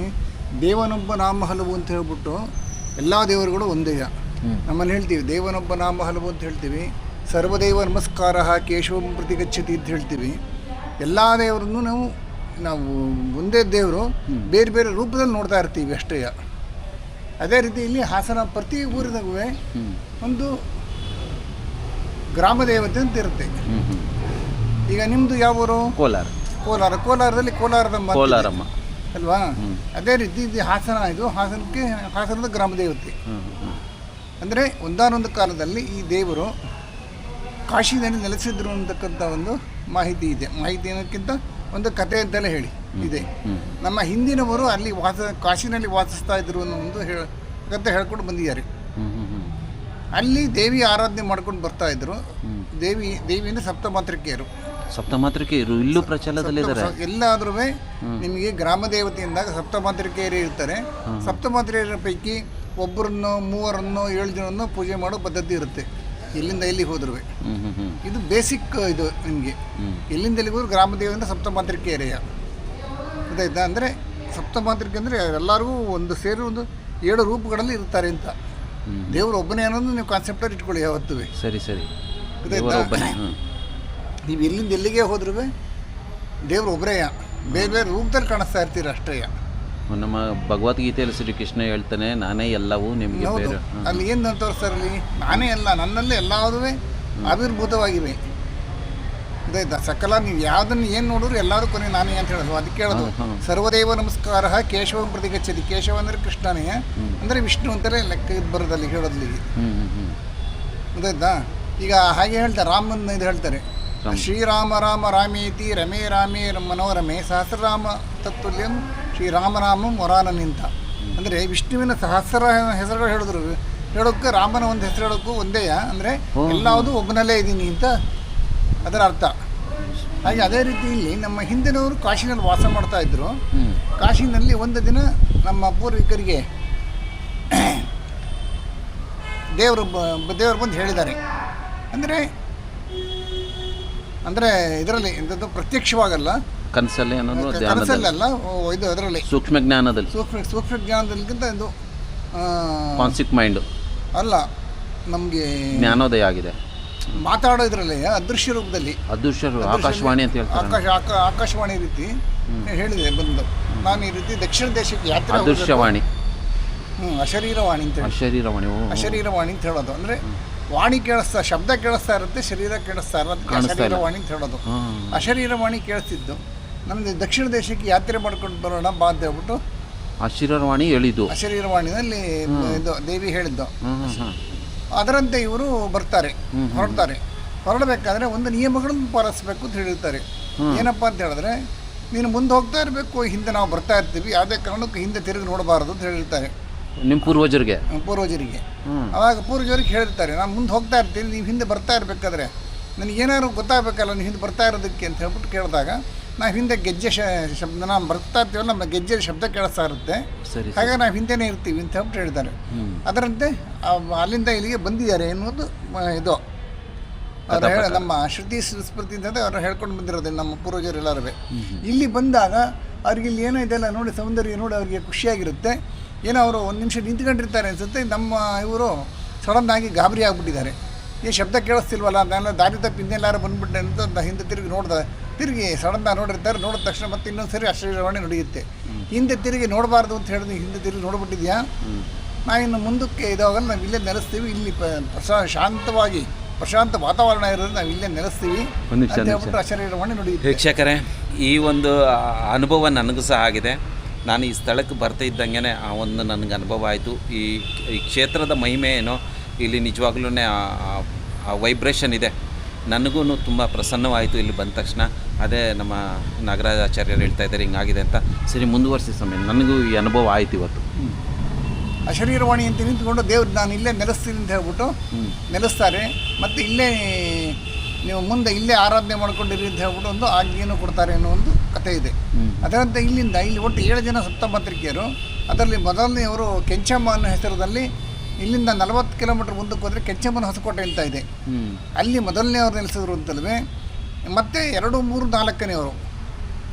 ದೇವನೊಬ್ಬ ನಾಮ ಹಲವು ಅಂತ ಹೇಳ್ಬಿಟ್ಟು ಎಲ್ಲ ದೇವರುಗಳು ಒಂದೇಯ ನಮ್ಮಲ್ಲಿ ಹೇಳ್ತೀವಿ ದೇವನೊಬ್ಬ ನಾಮ ಹಲವು ಅಂತ ಹೇಳ್ತೀವಿ ಸರ್ವದೇವ ನಮಸ್ಕಾರ ಕೇಶವಂ ಪ್ರತಿ ಗಚ್ಚತಿ ಅಂತ ಹೇಳ್ತೀವಿ. ಎಲ್ಲ ದೇವರನ್ನು ನಾವು ನಾವು ಒಂದೇ ದೇವರು ಬೇರೆ ಬೇರೆ ರೂಪದಲ್ಲಿ ನೋಡ್ತಾ ಇರ್ತೀವಿ ಅಷ್ಟೇ. ಅದೇ ರೀತಿ ಇಲ್ಲಿ ಹಾಸನ ಪ್ರತಿ ಊರಿದಾಗೂ ಒಂದು ಗ್ರಾಮ ದೇವತೆ ಅಂತ ಇರುತ್ತೆ ಈಗ. ನಿಮ್ಮದು ಯಾವ ಊರು? ಕೋಲಾರ. ಕೋಲಾರ. ಕೋಲಾರದಲ್ಲಿ ಕೋಲಾರದ. ಕೋಲಾರಮ್ಮ. ಅಲ್ವಾ? ಅದೇ ರೀತಿ ಇದು ಹಾಸನ ಇದು ಹಾಸನಕ್ಕೆ ಹಾಸನದ ಗ್ರಾಮ ದೇವತೆ. ಅಂದರೆ ಒಂದಾನೊಂದು ಕಾಲದಲ್ಲಿ ಈ ದೇವರು ಕಾಶಿನಲ್ಲಿ ನೆಲೆಸಿದ್ರು ಅಂತಕ್ಕಂಥ ಒಂದು ಮಾಹಿತಿ ಇದೆ. ಮಾಹಿತಿ ಅನ್ನೋಕ್ಕಿಂತ ಒಂದು ಕತೆ ಅಂತಲೇ ಹೇಳಿ. ಇದೆ. ನಮ್ಮ ಹಿಂದಿನವರು ಅಲ್ಲಿ ವಾಸ ಕಾಶಿನಲ್ಲಿ ವಾಸಿಸ್ತಾ ಇದ್ರು ಅನ್ನೋ ಒಂದು ಹೇಳ ಕತೆ ಹೇಳ್ಕೊಂಡು ಬಂದಿದ್ದಾರೆ. ಅಲ್ಲಿ ದೇವಿ ಆರಾಧನೆ ಮಾಡ್ಕೊಂಡು ಬರ್ತಾ ಇದ್ರು. ದೇವಿ ದೇವಿಯಿಂದ ಸಪ್ತಮಾತ್ರಿಕೆಯರು ಸಪ್ತಮಾತ್ರಿಕೆಯರು ಇಲ್ಲೂ ಪ್ರಚಲದಲ್ಲಿದ್ದಾರೆ ಎಲ್ಲಾದ್ರೂ ನಿಮಗೆ ಗ್ರಾಮ ದೇವತೆಯಿಂದಾಗ ಸಪ್ತಮಾತ್ರಿಕೆಯರು ಇರ್ತಾರೆ. ಸಪ್ತಮಾತ್ರಿಯರ ಪೈಕಿ ಒಬ್ಬರನ್ನು ಮೂವರನ್ನು ಏಳು ಜನರನ್ನು ಪೂಜೆ ಮಾಡೋ ಪದ್ಧತಿ ಇರುತ್ತೆ. ಇಲ್ಲಿಂದ ಎಲ್ಲಿ ಹೋದ್ರು ಇದು ಬೇಸಿಕ್ ಇದು ನಿಮಗೆ. ಇಲ್ಲಿಂದ ಎಲ್ಲಿಂದ ಎಲ್ಲಿಗೂ ಗ್ರಾಮ ಸಪ್ತಮಾತ್ರಿಕೆ ಸಪ್ತಮಾತ್ರಿಕೆಯರೆಯ ಗೊತ್ತಾಯ್ತಾ ಅಂದರೆ ಸಪ್ತಮಾಂತ್ರಿಕ ಅಂದರೆ ಎಲ್ಲರಿಗೂ ಒಂದು ಸೇರಿ ಒಂದು ಏಳು ರೂಪಗಳಲ್ಲಿ ಇರ್ತಾರೆ ಅಂತ. ದೇವರು ಒಬ್ಬನೇ ಅನ್ನೋದು ನೀವು ಕಾನ್ಸೆಪ್ಟಲ್ಲಿ ಇಟ್ಕೊಳ್ಳಿ ಯಾವತ್ತೂ. ಸರಿ ಸರಿ. ನೀವು ಇಲ್ಲಿಂದ ಎಲ್ಲಿಗೆ ಹೋದ್ರೂ ದೇವ್ರು ಒಬ್ಬರೇಯ ಬೇರೆ ಬೇರೆ ರೂಪದಲ್ಲಿ ಕಾಣಿಸ್ತಾ ಇರ್ತೀರ ಅಷ್ಟೇ. ನಮ್ಮ ಭಗವದ್ಗೀತೆಯಲ್ಲಿ ಶ್ರೀಕೃಷ್ಣ ಹೇಳ್ತಾನೆ ನಾನೇ ಎಲ್ಲವೂ ನಿಮಗೆ ಅಲ್ಲಿ ಏನು ತೋರಿಸ್ತಾರೆ ಅಲ್ಲಿ? ನಾನೇ ಅಲ್ಲ ನನ್ನಲ್ಲೇ ಎಲ್ಲವೂ ಆವಿರ್ಭೂತವಾಗಿವೆ. ಇದಾಯ್ತಾ ಸಕಲ ನೀವು ಯಾವ್ದನ್ನ ಏನು ನೋಡಿದ್ರು ಎಲ್ಲಾರು ಕೊನೆ ನಾನೇ ಅಂತ ಹೇಳೋದು. ಅದಕ್ಕೆ ಹೇಳೋದು. ಸರ್ವದೇವ ನಮಸ್ಕಾರ ಕೇಶವಂ ಪ್ರತಿಗಚ್ಚತಿ ಕೇಶವ ಅಂದ್ರೆ ಕೃಷ್ಣನೇ. ಅಂದ್ರೆ ವಿಷ್ಣು ಅಂತಾರೆ ಲೆಕ್ಕ ಇದ್ ಬರೋದಲ್ಲಿ ಹೇಳೋದ್ಲಿಗೆ ಅದಾಯ್ತಾ? ಗೊತ್ತಾಯ್ತಾ ಈಗ ಹಾಗೆ ಹೇಳ್ತಾರೆ ರಾಮನ್ ಇದು ಹೇಳ್ತಾರೆ. ರಾಮ. ಶ್ರೀರಾಮ ರಾಮ ರಾಮೇತಿ ರಮೇ ರಾಮೇ ರ- ಮನೋರಮೆ ಸಹಸ್ರರಾಮ ತತ್ವಲ್ಯಂ ಶ್ರೀರಾಮರಾಮ ಮೊರಾನ ನಿಂತ ಅಂದ್ರೆ ವಿಷ್ಣುವಿನ ಸಹಸ್ರ ಹೆಸರುಗಳು ಹೇಳಿದ್ರು. ಹೇಳೋಕ್ಕೆ ರಾಮನ ಒಂದು ಹೆಸರು ಹೇಳೋಕ್ಕೂ ಒಂದೇ ಅಂದರೆ. ಎಲ್ಲಾವುದು ಒಬ್ಬನಲ್ಲೇ ಇದ್ದೀನಿ ಅಂತ ಅದರ ಅರ್ಥ. ಹಾಗೆ ಅದೇ ರೀತಿ ಇಲ್ಲಿ ನಮ್ಮ ಹಿಂದಿನವರು ಕಾಶಿನಲ್ಲಿ ವಾಸ ಮಾಡ್ತಾ ಇದ್ದರು ಹ್ಞೂ ಕಾಶಿನಲ್ಲಿ ಒಂದು ದಿನ ನಮ್ಮ ಪೂರ್ವಿಕರಿಗೆ ದೇವರು ಬ- ದೇವರು ಬಂದು ಹೇಳಿದ್ದಾರೆ. ಅಂದರೆ ಅಂದರೆ ಇದರಲ್ಲಿ ಇಂಥದ್ದು ಪ್ರತ್ಯಕ್ಷವಾಗಲ್ಲ. ಕನಸಲ್ಲಿ ಕನಸಲ್ಲಲ್ಲ ಓ, ಇದು ಅದರಲ್ಲಿ. ಸೂಕ್ಷ್ಮ ಜ್ಞಾನದಲ್ಲಿ. ಸೂಕ್ಷ್ಮ ಸೂಕ್ಷ್ಮ ಜ್ಞಾನದಲ್ಲಿಗಿಂತ ಇದು ಕಾನ್ಸಿಕ್ ಮೈಂಡ್ ಅಲ್ಲ ನಮಗೆ ಜ್ಞಾನೋದಯ ಆಗಿದೆ. ಮಾತಾಡೋದ್ರಲ್ಲಿ ಅದೃಶ್ಯ ರೂಪದಲ್ಲಿ. ಅದೃಶ್ಯ ಆಕಾಶವಾಣಿ ಅಂತ ಹೇಳ್ತಾರೆ. ಆಕಾಶ ಆಕ- ಆಕಾಶವಾಣಿ ರೀತಿ ಹೇಳಿದೆ ಬಂದು. ನಾನು ಈ ರೀತಿ ದಕ್ಷಿಣ ದೇಶಕ್ಕೆ ಯಾತ್ರೆ ಹೋಗ್ಬೇಕು. ಅದೃಶ್ಯವಾಣಿ. ಹ್ಮ್ ಅಶರೀರವಾಣಿ ಅಂತ ಹೇಳಿ. ಅಶರೀರವಾಣಿ ಓ. ಅಶರೀರವಾಣಿ ಅಂತ ಹೇಳೋದು. ಅಂದ್ರೆ ವಾಣಿ ಕೇಳಿಸ್ತಾ ಶಬ್ದ ಕೇಳಿಸ್ತಾ ಇರುತ್ತೆ ಶರೀರ ಕೇಳಿಸ್ತಾ ಇರೋದಕ್ಕೆ ಕಾಣಿಸ್ತಾ ಇಲ್ಲ. ಅಶರೀರವಾಣಿ ಅಂತ ಹೇಳೋದು. ಹಾಂ ಅಶರೀರವಾಣಿ ಕೇಳಿಸ್ತಿದ್ದು. ನಮ್ದು ದಕ್ಷಿಣ ದೇಶಕ್ಕೆ ಯಾತ್ರೆ ಮಾಡ್ಕೊಂಡು ಬರೋಣ ಬಾ ಅಂತ ಹೇಳ್ಬಿಟ್ಟು ಅಶರೀರವಾಣಿ ಹೇಳಿದ್ದು ಅಶರೀರವಾಣಿನಲ್ಲಿ ಇದು ದೇವಿ ಹೇಳಿದ್ದು. ಅದರಂತೆ ಇವರು ಬರ್ತಾರೆ ಹೊರಡ್ತಾರೆ. ಹೊರಡಬೇಕಾದ್ರೆ ಒಂದು ನಿಯಮಗಳನ್ನು ಪಾಲಿಸಬೇಕು ಅಂತ ಹೇಳಿರ್ತಾರೆ. ಏನಪ್ಪಾ ಅಂತ ಹೇಳಿದ್ರೆ ನೀನು ಮುಂದೆ ಹೋಗ್ತಾ ಇರಬೇಕು ಹಿಂದೆ ನಾವು ಬರ್ತಾ ಇರ್ತೀವಿ ಯಾವುದೇ ಕಾರಣಕ್ಕೂ ಹಿಂದೆ ತಿರುಗಿ ನೋಡಬಾರದು ಅಂತ ಹೇಳಿರ್ತಾರೆ. ನಿಮ್ಮ ಪೂರ್ವಜರಿಗೆ? ಪೂರ್ವಜರಿಗೆ. ಅವಾಗ ಪೂರ್ವಜರಿಗೆ ಹೇಳಿರ್ತಾರೆ ನಾನು ಮುಂದೆ ಹೋಗ್ತಾ ಇರ್ತೀನಿ ನೀವು ಹಿಂದೆ ಬರ್ತಾ ಇರಬೇಕಾದ್ರೆ ನನಗೇನಾದ್ರು ಗೊತ್ತಾಗಬೇಕಲ್ಲ ನೀವು ಹಿಂದೆ ಬರ್ತಾ ಇರೋದಕ್ಕೆ ಅಂತ ಹೇಳ್ಬಿಟ್ಟು ಕೇಳಿದಾಗ ನಾವು ಹಿಂದೆ ಗೆಜ್ಜೆ ಶ ಶಬ್ದ ನಾವು ಬರ್ತಾ ಇರ್ತೀವಲ್ಲ ನಮ್ಮ ಗೆಜ್ಜೆ ಶಬ್ದ ಕೇಳಿಸ್ತಾ ಇರುತ್ತೆ. ಸರಿ ಹಾಗಾಗಿ ನಾವು ಹಿಂದೆನೇ ಇರ್ತೀವಿ ಅಂತ ಹೇಳ್ಬಿಟ್ಟು ಹೇಳ್ತಾರೆ ಅದರಂತೆ ಆ- ಅಲ್ಲಿಂದ ಇಲ್ಲಿಗೆ ಬಂದಿದ್ದಾರೆ ಎನ್ನುವುದು ಮ- ಇದು. ಅವ್ರು ಹೇಳ ನಮ್ಮ ಶ್ರುತಿ ಸ್ಮೃತಿ ಅಂತಂದ್ರೆ ಅವ್ರು ಹೇಳ್ಕೊಂಡು ಬಂದಿರೋದು ನಮ್ಮ ಪೂರ್ವಜರು ಎಲ್ಲರೂ ಇಲ್ಲಿ ಬಂದಾಗ ಅವ್ರಿಗೆ ಇಲ್ಲಿ ಏನೋ ಇದೆಲ್ಲ ನೋಡಿ ಸೌಂದರ್ಯ ನೋಡಿ ಅವ್ರಿಗೆ ಖುಷಿಯಾಗಿರುತ್ತೆ. ಏನೋ ಅವರು ಒಂದು ನಿಮಿಷ ನಿಂತ್ಕೊಂಡಿರ್ತಾರೆ ಅನಿಸುತ್ತೆ ನಮ್ಮ ಇವರು ಸಡನ್ ಆಗಿ ಗಾಬರಿ ಆಗಿಬಿಟ್ಟಿದ್ದಾರೆ. ಈ ಶಬ್ದ ಕೇಳಿಸ್ತಿಲ್ವಲ್ಲ ನಾನು ದಾರಿ ತಪ್ಪಿ ಎಲ್ಲರೂ ಬಂದ್ಬಿಟ್ಟೆ ಅಂತ ಒಂದು ಹಿಂದೆ ತಿರುಗಿ ನೋಡ್ದೆ ತಿರುಗಿ ಸಡನ್ನ ನೋಡಿರ್ತಾರೆ ನೋಡಿದ ತಕ್ಷಣ ಮತ್ತೆ ಇನ್ನೊಂದು ಸರಿ ಅಶ್ರೀರವಾಣಿ ನಡೆಯುತ್ತೆ. ಹಿಂದೆ ತಿರುಗಿ ನೋಡಬಾರ್ದು ಅಂತ ಹೇಳಿದ್ರೆ ಹಿಂದೆ ತಿರುಗಿ ನೋಡ್ಬಿಟ್ಟಿದ್ಯಾ? ಇನ್ನು ಮುಂದಕ್ಕೆ ಇದಾಗಲ್ಲ ನಾವು ಇಲ್ಲೇ ನೆಲೆಸ್ತೀವಿ ಇಲ್ಲಿ ಪ- ಪ್ರಶಾ ಶಾಂತವಾಗಿ ಪ್ರಶಾಂತ ವಾತಾವರಣ ಇರೋದು ನಾವು ಇಲ್ಲೇ ನೆಲೆಸ್ತೀವಿ. ಅಶರೀರವಾಣಿ ನಡೆಯುತ್ತೆ. ವೀಕ್ಷಕರೇ ಈ ಒಂದು ಅನುಭವ ನನಗೂ ಸಹ ಆಗಿದೆ. ನಾನು ಈ ಸ್ಥಳಕ್ಕೆ ಬರ್ತಾ ಇದ್ದಂಗೆ ಆ ಒಂದು ನನಗೆ ಅನುಭವ ಆಯಿತು. ಈ ಈ ಕ್ಷೇತ್ರದ ಮಹಿಮೆ ಏನೋ ಇಲ್ಲಿ ನಿಜವಾಗ್ಲೂ ಆ ವೈಬ್ರೇಷನ್ ಇದೆ. ನನಗೂ ತುಂಬ ಪ್ರಸನ್ನವಾಯಿತು ಇಲ್ಲಿ ಬಂದ ತಕ್ಷಣ. ಅದೇ ನಮ್ಮ ನಾಗರಾಜಾಚಾರ್ಯರು ಹೇಳ್ತಾ ಇದ್ದಾರೆ ಹಿಂಗಾಗಿದೆ ಅಂತ. ಸರಿ ಮುಂದುವರಿಸಿ ಸ್ವಾಮಿ ನನಗೂ ಈ ಅನುಭವ ಆಯ್ತು ಇವತ್ತು. ಅಶರೀರವಾಣಿ ಅಂತ ನಿಂತ್ಕೊಂಡು ದೇವ್ರು ನಾನು ಇಲ್ಲೇ ನೆಲೆಸ್ತೀನಿ ಅಂತ ಹೇಳ್ಬಿಟ್ಟು ನೆಲೆಸ್ತಾರೆ. ಮತ್ತು ಇಲ್ಲೇ ನೀವು ಮುಂದೆ ಇಲ್ಲೇ ಆರಾಧನೆ ಮಾಡ್ಕೊಂಡಿರಿ ಅಂತ ಹೇಳ್ಬಿಟ್ಟು ಒಂದು ಆಜ್ಞೆಯನ್ನು ಕೊಡ್ತಾರೆ ಅನ್ನೋ ಒಂದು ಕಥೆ ಇದೆ. ಅದರಂತೆ ಇಲ್ಲಿಂದ ಇಲ್ಲಿ ಒಟ್ಟು ಏಳು ಜನ ಸಪ್ತಪತ್ರಿಕೆಯರು ಅದರಲ್ಲಿ ಮೊದಲನೆಯವರು ಕೆಂಚಮ್ಮ ಅನ್ನೋ ಹೆಸರಲ್ಲಿ ಇಲ್ಲಿಂದ ನಲವತ್ತು ಕಿಲೋಮೀಟರ್ ಮುಂದಕ್ಕೆ ಹೋದರೆ ಕೆಂಚಮ್ಮನ ಹೊಸಕೋಟೆ ಅಂತ ಇದೆ. ಅಲ್ಲಿ ಮೊದಲನೇ ಮೊದಲನೆಯವರು ನೆಲೆಸಿದ್ರು ಅಂತಲ್ವೇ ಮತ್ತೆ ಎರಡು ಮೂರು ನಾಲ್ಕನೆಯವರು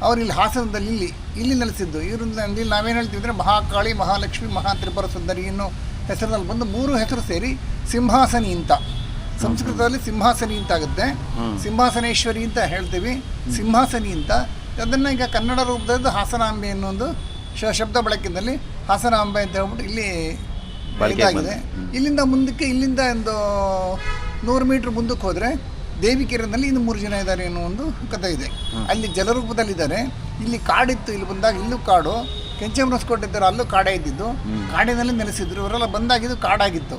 ಅವರು. ಇಲ್ಲಿ ಹಾಸನದಲ್ಲಿ ಇಲ್ಲಿ ಇಲ್ಲಿ ನೆಲೆಸಿದ್ದು. ಇವರಿಂದ ಇಲ್ಲಿ ನಾವೇನು ಹೇಳ್ತೀವಿ ಅಂದರೆ ಮಹಾಕಾಳಿ ಮಹಾಲಕ್ಷ್ಮಿ ಮಹಾ ತ್ರಿಪುರ ಸುಂದರಿ ಅನ್ನೋ ಹೆಸರಲ್ಲಿ ಬಂದು ಮೂರು ಹೆಸರು ಸೇರಿ ಸಿಂಹಾಸನಿ ಅಂತ. ಸಂಸ್ಕೃತದಲ್ಲಿ ಸಿಂಹಾಸನಿ ಅಂತ ಆಗುತ್ತೆ. ಸಿಂಹಾಸನೇಶ್ವರಿ ಅಂತ ಹೇಳ್ತೀವಿ. ಸಿಂಹಾಸನಿ ಅಂತ. ಅದನ್ನು ಈಗ ಕನ್ನಡ ರೂಪದಲ್ಲಿ ಹಾಸನಾಂಬೆ ಅನ್ನೋ ಒಂದು ಶ- ಶಬ್ದ ಬಳಕೆಯಲ್ಲಿ ಹಾಸನಾಂಬೆ ಅಂತ ಹೇಳ್ಬಿಟ್ಟು ಇಲ್ಲಿ ಬಳಕೆ ಇದಾಗಿದೆ. ಇಲ್ಲಿಂದ ಮುಂದಕ್ಕೆ ಇಲ್ಲಿಂದ ಒಂದು ನೂರು ಮೀಟ್ರ್ ಮುಂದಕ್ಕೆ ಹೋದರೆ ದೇವಿಕೆರೆನಲ್ಲಿ ಇನ್ನು ಮೂರು ಜನ ಇದ್ದಾರೆ ಅನ್ನೋ ಒಂದು ಕಥೆ ಇದೆ. ಅಲ್ಲಿ ಜಲರೂಪದಲ್ಲಿದ್ದಾರೆ. ಇಲ್ಲಿ ಕಾಡಿತ್ತು ಇಲ್ಲಿ ಬಂದಾಗ ಇಲ್ಲೂ ಕಾಡು. ಕೆಂಚಮರಸ್ಕೊಟ್ಟಿದ್ದರು ಅಲ್ಲೂ ಕಾಡೇ ಇದ್ದಿದ್ದು. ಕಾಡಿನಲ್ಲಿ ನೆಲೆಸಿದ್ರು. ಇವರೆಲ್ಲ ಬಂದಾಗಿದ್ದು ಕಾಡಾಗಿತ್ತು.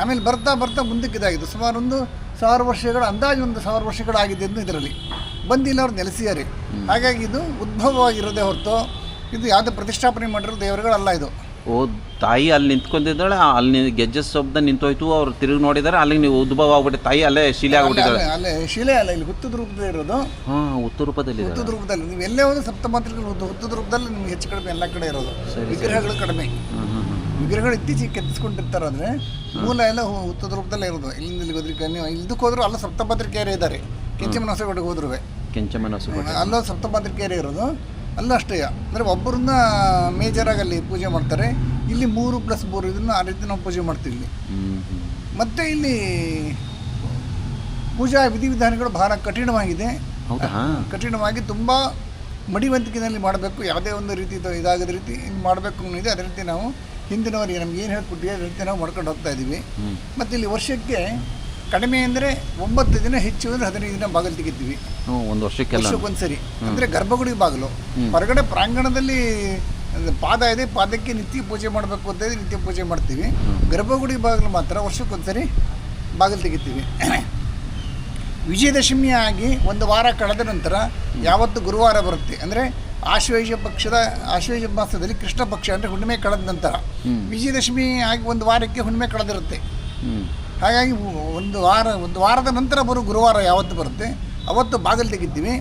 ಆಮೇಲೆ ಬರ್ತಾ ಬರ್ತಾ ಮುಂದಕ್ಕೆ ಇದಾಗಿತ್ತು ಸುಮಾರು ಒಂದು ಸಾವಿರ ವರ್ಷಗಳ ಅಂದಾಜು ಒಂದು ಸಾವಿರ ವರ್ಷಗಳಾಗಿದೆ ಎಂದು ಇದರಲ್ಲಿ. ಬಂದಿಲ್ಲ ಅವ್ರು ನೆಲೆಸಿದ್ದಾರೆ. ಹಾಗಾಗಿ ಇದು ಉದ್ಭವವಾಗಿರೋದೇ ಹೊರತು ಇದು ಯಾವುದೇ ಪ್ರತಿಷ್ಠಾಪನೆ ಮಾಡಿರೋ ದೇವರುಗಳಲ್ಲ ಇದು. ಓ ತಾಯಿ ಅಲ್ಲಿ ನಿಂತ್ಕೊಂಡಿದ್ದಾಳೆ ಅಲ್ಲಿ ಗೆಜ್ಜೆ ಶಬ್ದ ನಿಂತೋಯ್ತು ಅವ್ರು ತಿರುಗಿ ನೋಡಿದಾರೆ ಅಲ್ಲಿಗೆ ನೀವು ಉದ್ಭವ ಆಗ್ಬಿಟ್ಟು ತಾಯಿ ಅಲ್ಲೇ ಶಿಲೆ ಆಗ್ಬಿಟ್ಟಿದ್ದಾಳೆ. ಅಲ್ಲೇ ಶಿಲೆ ಅಲ್ಲ ಇಲ್ಲಿ ಹುತ್ತದ ರೂಪದಲ್ಲಿ ಇರೋದು. ಹಾಂ ಉತ್ತರ ರೂಪದಲ್ಲಿದ್ದಾರೆ ಹುತ್ತದ ರೂಪದಲ್ಲಿ ನೀವು ಎಲ್ಲೇ ಹೋದ್ರೆ ಸಪ್ತಮಾತ್ರಿಗಳು ಹುತ್ತು- ಹುತ್ತದ ರೂಪದಲ್ಲಿ ನಿಮ್ಗೆ ಹೆಚ್ಚು ಕಡಿಮೆ ಎಲ್ಲ ಕಡೆ ಇರೋದು. ವಿಗ್ರಹಗಳು ಕಡಿಮೆ. ವಿಗ್ರಹಗಳು ಇತ್ತೀಚೆಗೆ ಕೆತ್ತಿಸ್ಕೊಂಡಿರ್ತಾರೆ ಅಂದರೆ ಮೂಲ ಎಲ್ಲ ಹುತ್ತದ ರೂಪದಲ್ಲೇ ಇರೋದು. ಇಲ್ಲಿಂದ ಇಲ್ಲಿ ಹೋದ್ರೆ ನೀವು ಇದಕ್ಕೆ ಹೋದ್ರು ಅಲ್ಲ ಸಪ್ತಮಾತ್ರಿಕೆಯರೇ ಇದ್ದಾರೆ. ಕೆಂಚಮನಸಗಡೆಗೆ ಹೋದ್ರು ಕೆಂಚಮನಸು ಅಲ್ಲೋ ಸಪ್ತಮಾತ್ರಿಕೆಯರೇ ಇರೋದು. ಅಲ್ಲೂ ಅಷ್ಟೇ ಅಂದರೆ ಒಬ್ಬರನ್ನ ಮೇಜರಾಗಿ ಅಲ್ಲಿ ಪೂಜೆ ಮಾಡ್ತಾರೆ ಇಲ್ಲಿ ಮೂರು ಪ್ಲಸ್ ಮೂರು ಇದನ್ನು ಆ ರೀತಿ ನಾವು ಪೂಜೆ ಮಾಡ್ತೀವಿ ಮತ್ತೆ ಇಲ್ಲಿ ಪೂಜಾ ವಿಧಿವಿಧಾನಗಳು ಬಹಳ ಕಠಿಣವಾಗಿದೆ. ಹೌದಾ? ಕಠಿಣವಾಗಿ ತುಂಬ ಮಡಿವಂತಿಕೆಯಲ್ಲಿ ಮಾಡಬೇಕು ಯಾವುದೇ ಒಂದು ರೀತಿ ಇದು ಇದಾಗದ ರೀತಿ ಹಿಂಗೆ ಮಾಡಬೇಕು ಅನ್ನೋದು ಅದೇ ರೀತಿ ನಾವು ಹಿಂದಿನವರಿಗೆ ನಮ್ಗೆ ಏನು ಹೇಳ್ಕೊಟ್ಟಿದೆ ಅದೇ ರೀತಿ ನಾವು ಮಾಡ್ಕೊಂಡು ಹೋಗ್ತಾ ಇದ್ದೀವಿ ಮತ್ತು ಇಲ್ಲಿ ವರ್ಷಕ್ಕೆ ಕಡಿಮೆ ಅಂದರೆ ಒಂಬತ್ತು ದಿನ ಹೆಚ್ಚು ಅಂದರೆ ಹದಿನೈದು ದಿನ ಬಾಗಿಲು ತೆಗಿತೀವಿ. ಒಂದು ವರ್ಷಕ್ಕೆಲ್ಲ. ವರ್ಷಕ್ಕೊಂದ್ಸರಿ. ಅಂದರೆ ಗರ್ಭಗುಡಿ ಬಾಗಿಲು. ಹೊರಗಡೆ ಪ್ರಾಂಗಣದಲ್ಲಿ ಪಾದ ಇದೆ ಪಾದಕ್ಕೆ ನಿತ್ಯ ಪೂಜೆ ಮಾಡಬೇಕು ಅಂತ ಹೇಳಿ ನಿತ್ಯ ಪೂಜೆ ಮಾಡ್ತೀವಿ. ಗರ್ಭಗುಡಿ ಬಾಗಿಲು ಮಾತ್ರ ವರ್ಷಕ್ಕೊಂದ್ಸರಿ ಬಾಗಿಲು ತೆಗಿತೀವಿ. ವಿಜಯದಶಮಿ ಆಗಿ ಒಂದು ವಾರ ಕಳೆದ ನಂತರ ಯಾವತ್ತು ಗುರುವಾರ ಬರುತ್ತೆ? ಅಂದರೆ ಆಶ್ವೇಜ ಪಕ್ಷದ ಆಶ್ವೇಜ ಮಾಸದಲ್ಲಿ ಕೃಷ್ಣ ಪಕ್ಷ ಅಂದರೆ ಹುಣ್ಣಿಮೆ ಕಳೆದ ನಂತರ. ವಿಜಯದಶಮಿ ಆಗಿ ಒಂದು ವಾರಕ್ಕೆ ಹುಣ್ಣಿಮೆ ಕಳೆದಿರುತ್ತೆ. ಹಾಗಾಗಿ ಒಂದು ವಾರ ಒಂದು ವಾರದ ನಂತರ ಬರು ಗುರುವಾರ ಯಾವತ್ತು ಬರುತ್ತೆ? ಅವತ್ತು ಬಾಗಿಲು ತೆಗಿತೀವಿ.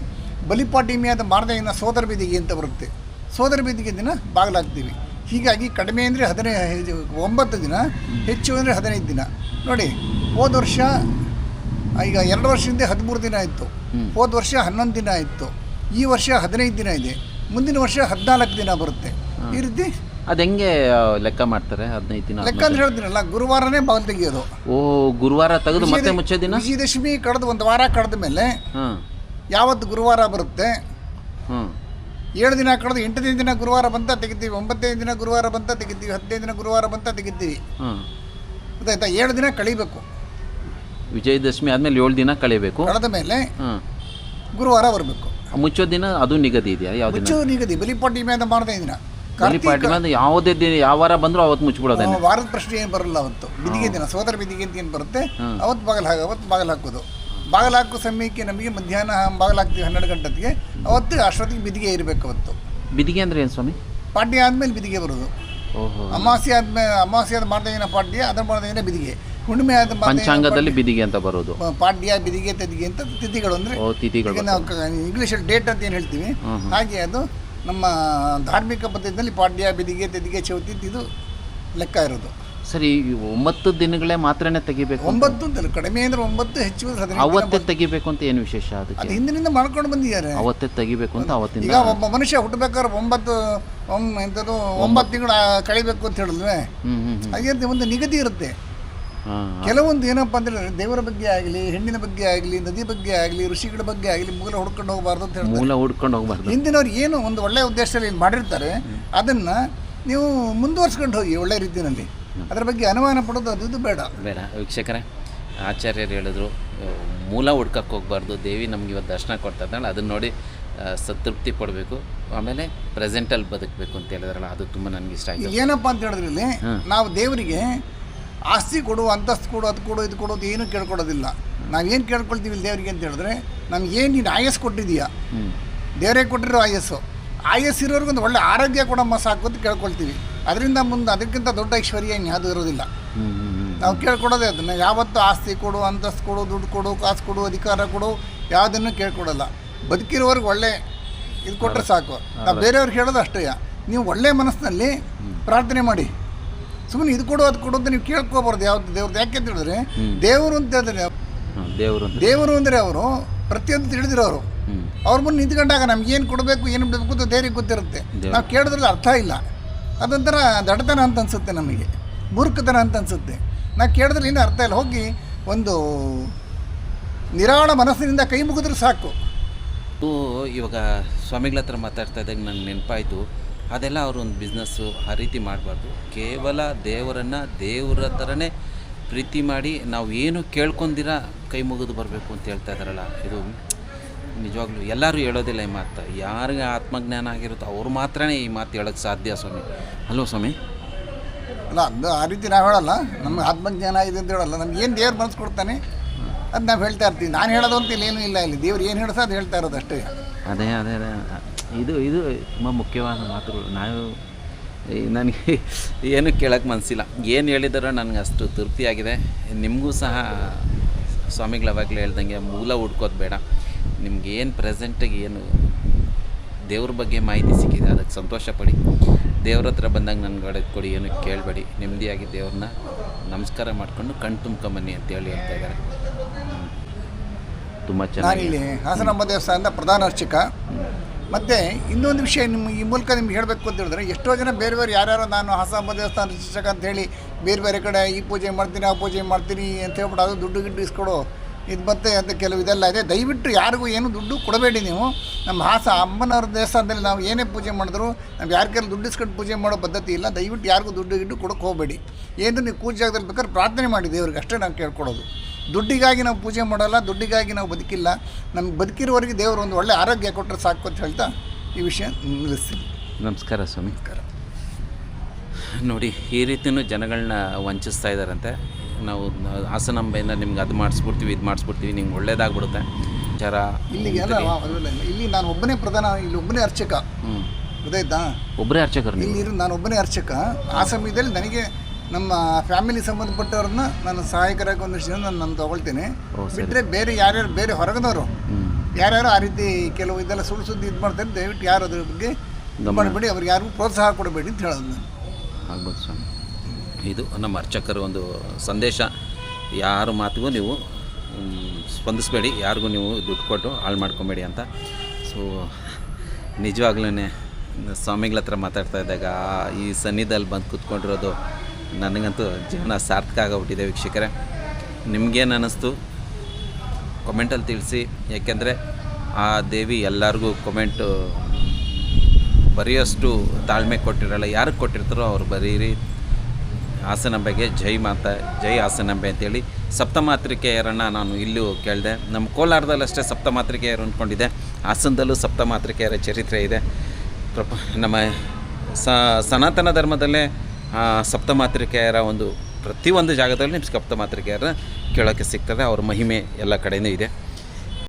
ಬಲಿಪಾಟಿಮಿಯಾದ ಮಾರನೇ ದಿನ ಸೋದರ ಬೀದಿಗೆ ಅಂತ ಬರುತ್ತೆ. ಸೋದರ ಬೀದಿಗೆ ದಿನ ಬಾಗಿಲಾಗ್ತೀವಿ. ಹೀಗಾಗಿ ಕಡಿಮೆ ಅಂದರೆ ಹದಿನೈದು ಒಂಬತ್ತು ದಿನ ಹೆಚ್ಚು ಅಂದರೆ ಹದಿನೈದು ದಿನ. ನೋಡಿ ಹೋದ ವರ್ಷ ಈಗ ಎರಡು ವರ್ಷದಿಂದ ಹದಿಮೂರು ದಿನ ಇತ್ತು ಹೋದ ವರ್ಷ ಹನ್ನೊಂದು ದಿನ ಇತ್ತು ಈ ವರ್ಷ ಹದಿನೈದು ದಿನ ಇದೆ. ಮುಂದಿನ ವರ್ಷ ಹದಿನಾಲ್ಕು ದಿನ ಬರುತ್ತೆ. ಈ ರೀತಿ ಅದು ಹೆಂಗೆ ಲೆಕ್ಕ ಮಾಡ್ತಾರೆ? ಹದಿನೈದು ದಿನ ಲೆಕ್ಕ ಅಂತ ಹೇಳ್ತೀನಲ್ಲ ಗುರುವಾರನೇ ಬಾಲ್ ತೆಗಿಯೋದು. ಓ ಗುರುವಾರ ತೆಗೆದು ಮತ್ತೆ ಮುಚ್ಚೆ ದಿನ? ವಿಜಯದಶಮಿ ಕಳೆದು ಒಂದು ವಾರ ಕಳೆದ ಮೇಲೆ ಯಾವತ್ತು ಗುರುವಾರ ಬರುತ್ತೆ? ಏಳು ದಿನ ಕಳೆದು ಎಂಟನೇ ದಿನ ಗುರುವಾರ ಬಂತ ತೆಗಿತೀವಿ ಒಂಬತ್ತನೇ ದಿನ ಗುರುವಾರ ಬಂತ ತೆಗಿತೀವಿ ಹದಿನೈದು ದಿನ ಗುರುವಾರ ಬಂತ ತೆಗಿತೀವಿ ಗೊತ್ತಾಯ್ತಾ? ಏಳು ದಿನ ಕಳಿಬೇಕು. ವಿಜಯದಶಮಿ ಆದಮೇಲೆ ಏಳು ದಿನ ಕಳಿಬೇಕು? ಕಳೆದ ಮೇಲೆ ಗುರುವಾರ ಬರಬೇಕು. ಮುಚ್ಚೋ ದಿನ ಅದು ನಿಗದಿ ಇದೆಯಾ? ಯಾವ ದಿನ? ಮುಚ್ಚು ನಿಗದಿ ಬಲಿಪಾಟಿ ಮೇಲೆ ಮಾಡದೇ ದಿನ ಬಂದು ಯಾವುದೇ ದಿನ ಯಾವ ವಾರ ಬಂದರೂ ಅವತ್ತು ಮುಚ್ಚಿಬಿಡೋದೇನೆ ವಾರದ ಪ್ರಶ್ನೆ ಏನು ಬರಲ್ಲ ಅವತ್ತು. ಬಿದಿಗೆ ದಿನ ಸೋದರ ಬಿದಿಗೆ ಅಂತ ಏನು ಬರುತ್ತೆ? ಅವತ್ತು ಬಾಗಿಲು ಹಾಕಿ ಅವತ್ತು ಬಾಗಿಲು ಹಾಕೋದು. ಬಾಗಿಲು ಹಾಕೋ ಸಮಯಕ್ಕೆ ನಮಗೆ ಮಧ್ಯಾಹ್ನ ಬಾಗಿಲು ಹಾಕ್ತೀವಿ ಹನ್ನೆರಡು ಗಂಟೆಗೆ. ಅವತ್ತು ಅಷ್ಟೊತ್ತಿಗೆ ಬಿದಿಗೆ ಇರಬೇಕು ಅವತ್ತು. ಬಿದಿಗೆ ಅಂದ್ರೆ ಏನು ಸ್ವಾಮಿ? ಪಾಡ್ಯ ಆದಮೇಲೆ ಬಿದಿಗೆ ಬರೋದು. ಅಮಾವಾಸ್ಯೆ ಆದ್ಮೇಲೆ ಅಮಾವಾಸ್ಯೆ ಆದ ಮಾಡ್ದೇನ ದಿನ ಪಾಡ್ಯ ಅದರ ಮಾಡ್ದೇನ ದಿನ ಬಿದಿಗೆ. ಹುಣ್ಣಿಮೆ ಆದ ಪಂಚಾಂಗದಲ್ಲಿ ಬಿದಿಗೆ ಅಂತ ಬರೋದು. ಪಾಡ್ಯ ಬಿದಿಗೆ ತದಿಗೆ ಅಂತ ತಿಥಿಗಳು ಅಂದ್ರೆ ತಿಥಿಗಳು ನಾವು ಕ- ಡೇಟ್ ಅಂತ ಏನು ಹೇಳ್ತೀವಿ? ಹಾಗೆ ಅದು ನಮ್ಮ ಧಾರ್ಮಿಕ ಪದ್ಧತಿಯಲ್ಲಿ ಪಾಡ್ಯ ಬಿದಿಗೆ ತೆದಿಗೆ ಚೌತಿ ಇದು ಲೆಕ್ಕ ಇರೋದು. ಸರಿ ಒಂಬತ್ತು ದಿನಗಳೇ ಮಾತ್ರನೇ ತೆಗಿಬೇಕು ಒಂಬತ್ತು ದಿನ ಕಡಿಮೆ ಅಂದ್ರೆ ಒಂಬತ್ತು ಹೆಚ್ಚು ಅಂದ್ರೆ ಹದಿನೈದು ದಿನ ಅವತ್ತೇ ತೆಗಿಬೇಕು ಅಂತ ಏನು ವಿಶೇಷ ಅದು ಅದಕ್ಕೆ ಹಿಂದಿನಿಂದ ಮಾಡ್ಕೊಂಡು ಬಂದಿದ್ದಾರೆ. ಅವತ್ತೇ ತೆಗಿಬೇಕು ಅಂತ ಅವತ್ತಿಂದ. ಈಗ ಒಬ್ಬ ಮನುಷ್ಯ ಹುಟ್ಟಬೇಕಾದ್ರೆ ಒಂಬತ್ತು ಒಮ್ ಎಂಥದ್ದು ಒಂಬತ್ತು ತಿಂಗಳು ಕಳಿಬೇಕು ಅಂತ ಹೇಳಿದ್ರೆ ಹ್ಮ್ ಹ್ಮ್ ಹ್ಮ್. ಹಾಗೆ ಒಂದು ನಿಗದಿ ಇರುತ್ತೆ. ಕೆಲವೊಂದು ಏನಪ್ಪ ಅಂದ್ರೆ ದೇವರ ಬಗ್ಗೆ ಆಗಲಿ ಹೆಣ್ಣಿನ ಬಗ್ಗೆ ಆಗಲಿ ನದಿ ಬಗ್ಗೆ ಆಗಲಿ ಋಷಿಗಳ ಬಗ್ಗೆ ಆಗಲಿ ಮೂಲ ಹುಡ್ಕೊಂಡು ಹೋಗಬಾರ್ದು ಅಂತ ಹೇಳ್ತಾರೆ. ಮೂಲ ಹುಡ್ಕೊಂಡು ಹೋಗ್ಬಾರ್ದು. ಹಿಂದಿನವ್ರು ಏನು ಒಂದು ಒಳ್ಳೆ ಉದ್ದೇಶದಲ್ಲಿ ಮಾಡಿರ್ತಾರೆ ಅದನ್ನ ನೀವು ಮುಂದುವರ್ಸ್ಕೊಂಡು ಹೋಗಿ ಒಳ್ಳೆ ರೀತಿಯಲ್ಲಿ. ಅದರ ಬಗ್ಗೆ ಅನುಮಾನ ಪಡೋದು ಅದು ಇದು ಬೇಡ. ಬೇಡ. ವೀಕ್ಷಕರೇ ಆಚಾರ್ಯರು ಹೇಳಿದ್ರು ಮೂಲ ಹುಡ್ಕಕ್ಕೆ ಹೋಗ್ಬಾರ್ದು ದೇವಿ ನಮ್ಗೆ ಇವತ್ತು ದರ್ಶನ ಕೊಡ್ತಾ ಇದ್ದಾಳೆ ಅದನ್ನ ನೋಡಿ ಸತೃಪ್ತಿ ಪಡಬೇಕು. ಆಮೇಲೆ ಪ್ರೆಸೆಂಟಲ್ಲಿ ಬದುಕಬೇಕು ಅಂತ ಹೇಳಿದ್ರಲ್ಲ ಅದು ತುಂಬ ನನಗೆ ಇಷ್ಟ ಆಯಿತು. ಏನಪ್ಪ ಅಂತ ಹೇಳಿದ್ರಲ್ಲಿ ನಾವು ದೇವರಿಗೆ ಆಸ್ತಿ ಕೊಡು ಅಂತಸ್ತು ಕೊಡು ಅದು ಕೊಡು ಇದು ಕೊಡೋದು ಏನೂ ಕೇಳ್ಕೊಡೋದಿಲ್ಲ ನಾವೇನು ಕೇಳ್ಕೊಳ್ತೀವಿ ಇಲ್ಲಿ ದೇವರಿಗೆ ಅಂತ ಹೇಳಿದ್ರೆ ನಮ್ಗೆ ಏನು ನೀನು ಆಯಸ್ ಕೊಟ್ಟಿದೀಯಾ ಹ್ಞೂ ದೇವರೇ ಕೊಟ್ಟಿರೋ ಆಯಸ್ಸು. ಆಯಸ್ ಇರೋರಿಗೊಂದು ಒಂದು ಒಳ್ಳೆ ಆರೋಗ್ಯ ಕೊಡಮ್ಮ ಸಾಕು ಅಂತ ಕೇಳ್ಕೊಳ್ತೀವಿ. ಅದರಿಂದ ಮುಂದೆ ಅದಕ್ಕಿಂತ ದೊಡ್ಡ ಐಶ್ವರ್ಯ ಯಾವುದೂ ಇರೋದಿಲ್ಲ. ನಾವು ಕೇಳ್ಕೊಡೋದೇ ಅದನ್ನು. ಯಾವತ್ತೂ ಆಸ್ತಿ ಕೊಡು ಅಂತಸ್ತು ಕೊಡು ದುಡ್ಡು ಕೊಡು ಕಾಸು ಕೊಡು ಅಧಿಕಾರ ಕೊಡು ಯಾವುದನ್ನು ಕೇಳ್ಕೊಡಲ್ಲ ಬದುಕಿರೋರ್ಗೆ ಒಳ್ಳೆ ಇದು ಕೊಟ್ಟರೆ ಸಾಕು. ನಾವು ಬೇರೆಯವ್ರಿಗೆ ಹೇಳೋದು ಅಷ್ಟೇ. ನೀವು ಒಳ್ಳೆ ಮನಸ್ಸಿನಲ್ಲಿ ಪ್ರಾರ್ಥನೆ ಮಾಡಿ. ಸುಮ್ಮನೆ ಇದು ಕೊಡು ಅದು ಕೊಡು ಅಂತ ನೀವು ಕೇಳ್ಕೋಬಾರ್ದು ಯಾವ್ದು ದೇವ್ರದ್ದು. ಯಾಕೆ ಅಂತ ಹೇಳಿದ್ರೆ ದೇವರು ಅಂತ ಹೇಳಿದ್ರೆ ದೇವರು ದೇವರು ಅಂದರೆ ಅವರು ಪ್ರತಿಯೊಂದು ತಿಳಿದಿರೋರು ಅವ್ರ. ಮುಂದೆ ನಿಂತ್ಕೊಂಡಾಗ ನಮ್ಗೆ ಏನು ಕೊಡಬೇಕು ಏನು ಬಿಡಬೇಕು ಅಂತ ದೇವ್ರಿಗೆ ಗೊತ್ತಿರುತ್ತೆ. ನಾವು ಕೇಳಿದ್ರಲ್ಲಿ ಅರ್ಥ ಇಲ್ಲ. ಅದೊಂಥರ ದಡತನ ಅಂತ ಅನಿಸುತ್ತೆ ನಮಗೆ. ಮೂರ್ಖತನ ಅಂತ ಅನಿಸುತ್ತೆ. ನಾವು ಕೇಳಿದ್ರೆ ಇನ್ನೂ ಅರ್ಥ ಇಲ್ಲ. ಹೋಗಿ ಒಂದು ನಿರಾಳ ಮನಸ್ಸಿನಿಂದ ಕೈ ಮುಗಿದ್ರೆ ಸಾಕು. ಇವಾಗ ಸ್ವಾಮಿಗಳ ಹತ್ರ ಮಾತಾಡ್ತಾ ಇದ್ದಾಗ ನನಗೆ ನೆನಪಾಯಿತು. ಅದೆಲ್ಲ ಅವರು ಒಂದು ಬಿಸ್ನೆಸ್ಸು ಆ ರೀತಿ ಮಾಡಬಾರ್ದು. ಕೇವಲ ದೇವರನ್ನು ದೇವರ ಥರನೇ ಪ್ರೀತಿ ಮಾಡಿ ನಾವು ಏನು ಕೇಳ್ಕೊಂಡಿರ ಕೈ ಮುಗಿದು ಬರಬೇಕು ಅಂತ ಹೇಳ್ತಾ ಇದ್ದಾರಲ್ಲ ಇದು ನಿಜವಾಗ್ಲೂ ಎಲ್ಲರೂ ಹೇಳೋದಿಲ್ಲ ಈ ಮಾತು. ಯಾರಿಗೆ ಆತ್ಮಜ್ಞಾನ ಆಗಿರುತ್ತೋ ಅವ್ರು ಮಾತ್ರನೇ ಈ ಮಾತು ಹೇಳೋಕ್ಕೆ ಸಾಧ್ಯ ಸ್ವಾಮಿ. ಹಲೋ ಸ್ವಾಮಿ? ಅಲ್ಲ ಅದು ಆ ರೀತಿ ನಾವು ಹೇಳಲ್ಲ. ನಮ್ಗೆ ಆತ್ಮಜ್ಞಾನ ಇದೆ ಅಂತ ಹೇಳಲ್ಲ. ನಮ್ಗೆ ಏನು ದೇವ್ರು ಮನಸ್ಸು ಕೊಡ್ತಾನೆ? ಅದು ನಾವು ಹೇಳ್ತಾ ಇರ್ತೀವಿ. ನಾನು ಹೇಳೋದು ಅಂತ ಇಲ್ಲಿ ಏನೂ ಇಲ್ಲ ಇಲ್ಲಿ. ದೇವ್ರು ಏನು ಹೇಳ್ತಾ ಅದು ಹೇಳ್ತಾ ಇರೋದು ಅಷ್ಟೇ. ಅದೇ ಅದೇ ಅದೇ. ಇದು ಇದು ತುಂಬ ಮುಖ್ಯವಾದ ಮಾತುಗಳು. ನಾವು ನನಗೆ ಏನು ಕೇಳೋಕ್ಕೆ ಮನಸ್ಸಿಲ್ಲ ಏನು ಹೇಳಿದಾರೋ ನನಗೆ ಅಷ್ಟು ತೃಪ್ತಿಯಾಗಿದೆ. ನಿಮಗೂ ಸಹ ಸ್ವಾಮಿಗಳು ಅವಾಗಲೇ ಹೇಳ್ದಂಗೆ ಮೂಲ ಹುಡ್ಕೋದು ಬೇಡ. ನಿಮ್ಗೆ ಏನು ಪ್ರೆಸೆಂಟಾಗಿ ಏನು ದೇವ್ರ ಬಗ್ಗೆ ಮಾಹಿತಿ ಸಿಕ್ಕಿದೆ ಅದಕ್ಕೆ ಸಂತೋಷ ಪಡಿ. ದೇವ್ರ ಹತ್ರ ಬಂದಾಗ ನನಗೆ ಕೊಡಿ ಏನು ಕೇಳಬೇಡಿ. ನೆಮ್ಮದಿಯಾಗಿ ದೇವ್ರನ್ನ ನಮಸ್ಕಾರ ಮಾಡಿಕೊಂಡು ಕಣ್ ತುಂಬ್ಕೊಂಬನ್ನಿ ಅಂತೇಳಿ ಅಂತ ಇದ್ದಾರೆ. ತುಂಬ ಚೆನ್ನಾಗಿ ಹಾಸನಮ್ಮ ದೇವಸ್ಥಾನದ ಪ್ರಧಾನ ಅರ್ಚಕ. ಮತ್ತು ಇನ್ನೊಂದು ವಿಷಯ ನಿಮ್ಮ ಈ ಮೂಲಕ ನಿಮ್ಗೆ ಹೇಳಬೇಕು ಅಂತ ಹೇಳಿದ್ರೆ, ಎಷ್ಟೋ ಜನ ಬೇರೆ ಬೇರೆ ಯಾರ್ಯಾರೋ ನಾನು ಹಾಸನಾಂಬ ದೇವಸ್ಥಾನ ರಚಿಸಕ ಅಂತ ಹೇಳಿ ಬೇರೆ ಬೇರೆ ಕಡೆ ಈ ಪೂಜೆ ಮಾಡ್ತೀನಿ, ಆ ಪೂಜೆ ಮಾಡ್ತೀನಿ ಅಂತ ಹೇಳ್ಬಿಟ್ಟು ಅದು ದುಡ್ಡು ಗಿಡ್ಡು ಇಸ್ಕೊಡು, ಇದು ಮತ್ತೆ ಅಂತ ಕೆಲವು ಇದೆಲ್ಲ ಇದೆ. ದಯವಿಟ್ಟು ಯಾರಿಗೂ ಏನು ದುಡ್ಡು ಕೊಡಬೇಡಿ ನೀವು. ನಮ್ಮ ಹಾಸ ಅಮ್ಮನವ್ರ ದೇವಸ್ಥಾನದಲ್ಲಿ ನಾವು ಏನೇ ಪೂಜೆ ಮಾಡಿದ್ರು, ನಾವು ಯಾರ ಕೈಲಿ ದುಡ್ಡು ಇಸ್ಕೊಂಡು ಪೂಜೆ ಮಾಡೋ ಪದ್ಧತಿ ಇಲ್ಲ. ದಯವಿಟ್ಟು ಯಾರಿಗೂ ದುಡ್ಡು ಗಿಡ್ಡು ಕೊಡೋಕೆ ಹೋಗಬೇಡಿ. ಏನು ನೀವು ಪೂಜೆ ಜಾಗದಲ್ಲಿ ಬೇಕಾದ್ರೆ ಪ್ರಾರ್ಥನೆ ಮಾಡಿ, ದೇವ್ರಿಗೆ ಅಷ್ಟೇ ನಾನು ಕೇಳ್ಕೊಡೋದು. ದುಡ್ಡಿಗಾಗಿ ನಾವು ಪೂಜೆ ಮಾಡಲ್ಲ ದುಡ್ಡಿಗಾಗಿ ನಾವು ಬದುಕಿಲ್ಲ. ನಮ್ಗೆ ಬದುಕಿರೋವರೆಗೆ ದೇವರು ಒಂದು ಒಳ್ಳೆ ಆರೋಗ್ಯ ಕೊಟ್ಟರೆ ಸಾಕು ಅಂತ ಹೇಳ್ತಾ ಈ ವಿಷಯ ನಿಲ್ಲಿಸ್ತೀನಿ. ನಮಸ್ಕಾರ ಸ್ವಾಮಿ. ನೋಡಿ ಈ ರೀತಿಯೂ ಜನಗಳನ್ನ ವಂಚಿಸ್ತಾ ಇದ್ದಾರಂತೆ ನಾವು ಹಾಸನಾಂಬೆಯಿಂದ ನಿಮ್ಗೆ ಅದು ಮಾಡಿಸ್ಬಿಡ್ತೀವಿ ಇದು ಮಾಡಿಸ್ಬಿಡ್ತೀವಿ ನಿಮ್ಗೆ ಒಳ್ಳೇದಾಗ್ಬಿಡುತ್ತೆ. ಜರ ಅದೆಲ್ಲ ಇಲ್ಲ. ಇಲ್ಲಿ ನಾನು ಒಬ್ಬನೇ ಪ್ರಧಾನ ಇಲ್ಲಿ ಒಬ್ಬನೇ ಅರ್ಚಕ. ಹ್ಞೂ ಗೊತ್ತಾಯ್ತಾ? ಒಬ್ಬರೇ ಅರ್ಚಕರು ಇಲ್ಲಿ ನಾನು ಒಬ್ಬನೇ ಅರ್ಚಕ. ಆ ಸಮಯದಲ್ಲಿ ನನಗೆ ನಮ್ಮ ಫ್ಯಾಮಿಲಿ ಸಂಬಂಧಪಟ್ಟವ್ರನ್ನ ನಾನು ಸಹಾಯಕರಾಗಿ ಒಂದಷ್ಟು ಜನ ನಾನು ನಾನು ತಗೊಳ್ತೇನೆ ಬಿಟ್ಟರೆ ಬೇರೆ ಯಾರ್ಯಾರು ಬೇರೆ ಹೊರಗದವರು ಯಾರ್ಯಾರು ಆ ರೀತಿ ಕೆಲವು ಇದೆಲ್ಲ ಸುಳ್ಳು ಸುದ್ದಿ ಇದು ಮಾಡ್ತಾರೆ ದಯವಿಟ್ಟು ಯಾರು ಅದ್ರ ಬಗ್ಗೆ ಮಾಡಬೇಡಿ ಅವ್ರಿಗೆ ಯಾರಿಗೂ ಪ್ರೋತ್ಸಾಹ ಕೊಡಬೇಡಿ ಅಂತ ಹೇಳೋದು ನಾನು. ಆಗ್ಬೋದು ಸ್ವಾಮಿ. ಇದು ನಮ್ಮ ಅರ್ಚಕರ ಒಂದು ಸಂದೇಶ. ಯಾರ ಮಾತಿಗೂ ನೀವು ಸ್ಪಂದಿಸಬೇಡಿ ಯಾರಿಗೂ ನೀವು ದುಡ್ಡು ಕೊಟ್ಟು ಹಾಳು ಮಾಡ್ಕೊಬೇಡಿ ಅಂತ. ಸೊ ನಿಜವಾಗ್ಲೂ ಸ್ವಾಮಿಗಳ ಹತ್ರ ಮಾತಾಡ್ತಾ ಇದ್ದಾಗ ಈ ಸನ್ನಿಧಲ್ಲಿ ಬಂದು ಕೂತ್ಕೊಂಡಿರೋದು ನನಗಂತೂ ಜೀವನ ಸಾರ್ಥಕ ಆಗೋಗ್ಬಿಟ್ಟಿದೆ ವೀಕ್ಷಕರೇ. ನಿಮಗೇನು ಅನ್ನಿಸ್ತು ಕಮೆಂಟಲ್ಲಿ ತಿಳಿಸಿ. ಏಕೆಂದರೆ ಆ ದೇವಿ ಎಲ್ಲರಿಗೂ ಕಮೆಂಟು ಬರೆಯೋಷ್ಟು ತಾಳ್ಮೆ ಕೊಟ್ಟಿರಲ್ಲ, ಯಾರಿಗೆ ಕೊಟ್ಟಿರ್ತಾರೋ ಅವ್ರು ಬರೀರಿ. ಹಾಸನಾಂಬೆಗೆ ಜೈ ಮಾತಾ, ಜೈ ಹಾಸನಂಬೆ ಅಂತೇಳಿ. ಸಪ್ತಮಾತ್ರಿಕೆಯರನ್ನು ನಾನು ಇಲ್ಲೂ ಕೇಳಿದೆ. ನಮ್ಮ ಕೋಲಾರದಲ್ಲಿ ಸಪ್ತಮಾತ್ರಿಕೆಯರು ಅಂದ್ಕೊಂಡಿದ್ದೆ. ಹಾಸನದಲ್ಲೂ ಸಪ್ತಮಾತ್ರಿಕೆಯರ ಚರಿತ್ರೆ ಇದೆ. ಪ್ರಪ ನಮ್ಮ ಸನಾತನ ಧರ್ಮದಲ್ಲೇ ಸಪ್ತಮಾತೃಕೆಯರ ಒಂದು ಪ್ರತಿಯೊಂದು ಜಾಗದಲ್ಲಿ ನಿಮ್ಮ ಸಪ್ತಮಾತ್ರಿಕೆಯರ ಕೇಳೋಕ್ಕೆ ಸಿಗ್ತದೆ. ಅವ್ರ ಮಹಿಮೆ ಎಲ್ಲ ಕಡೆಯೂ ಇದೆ.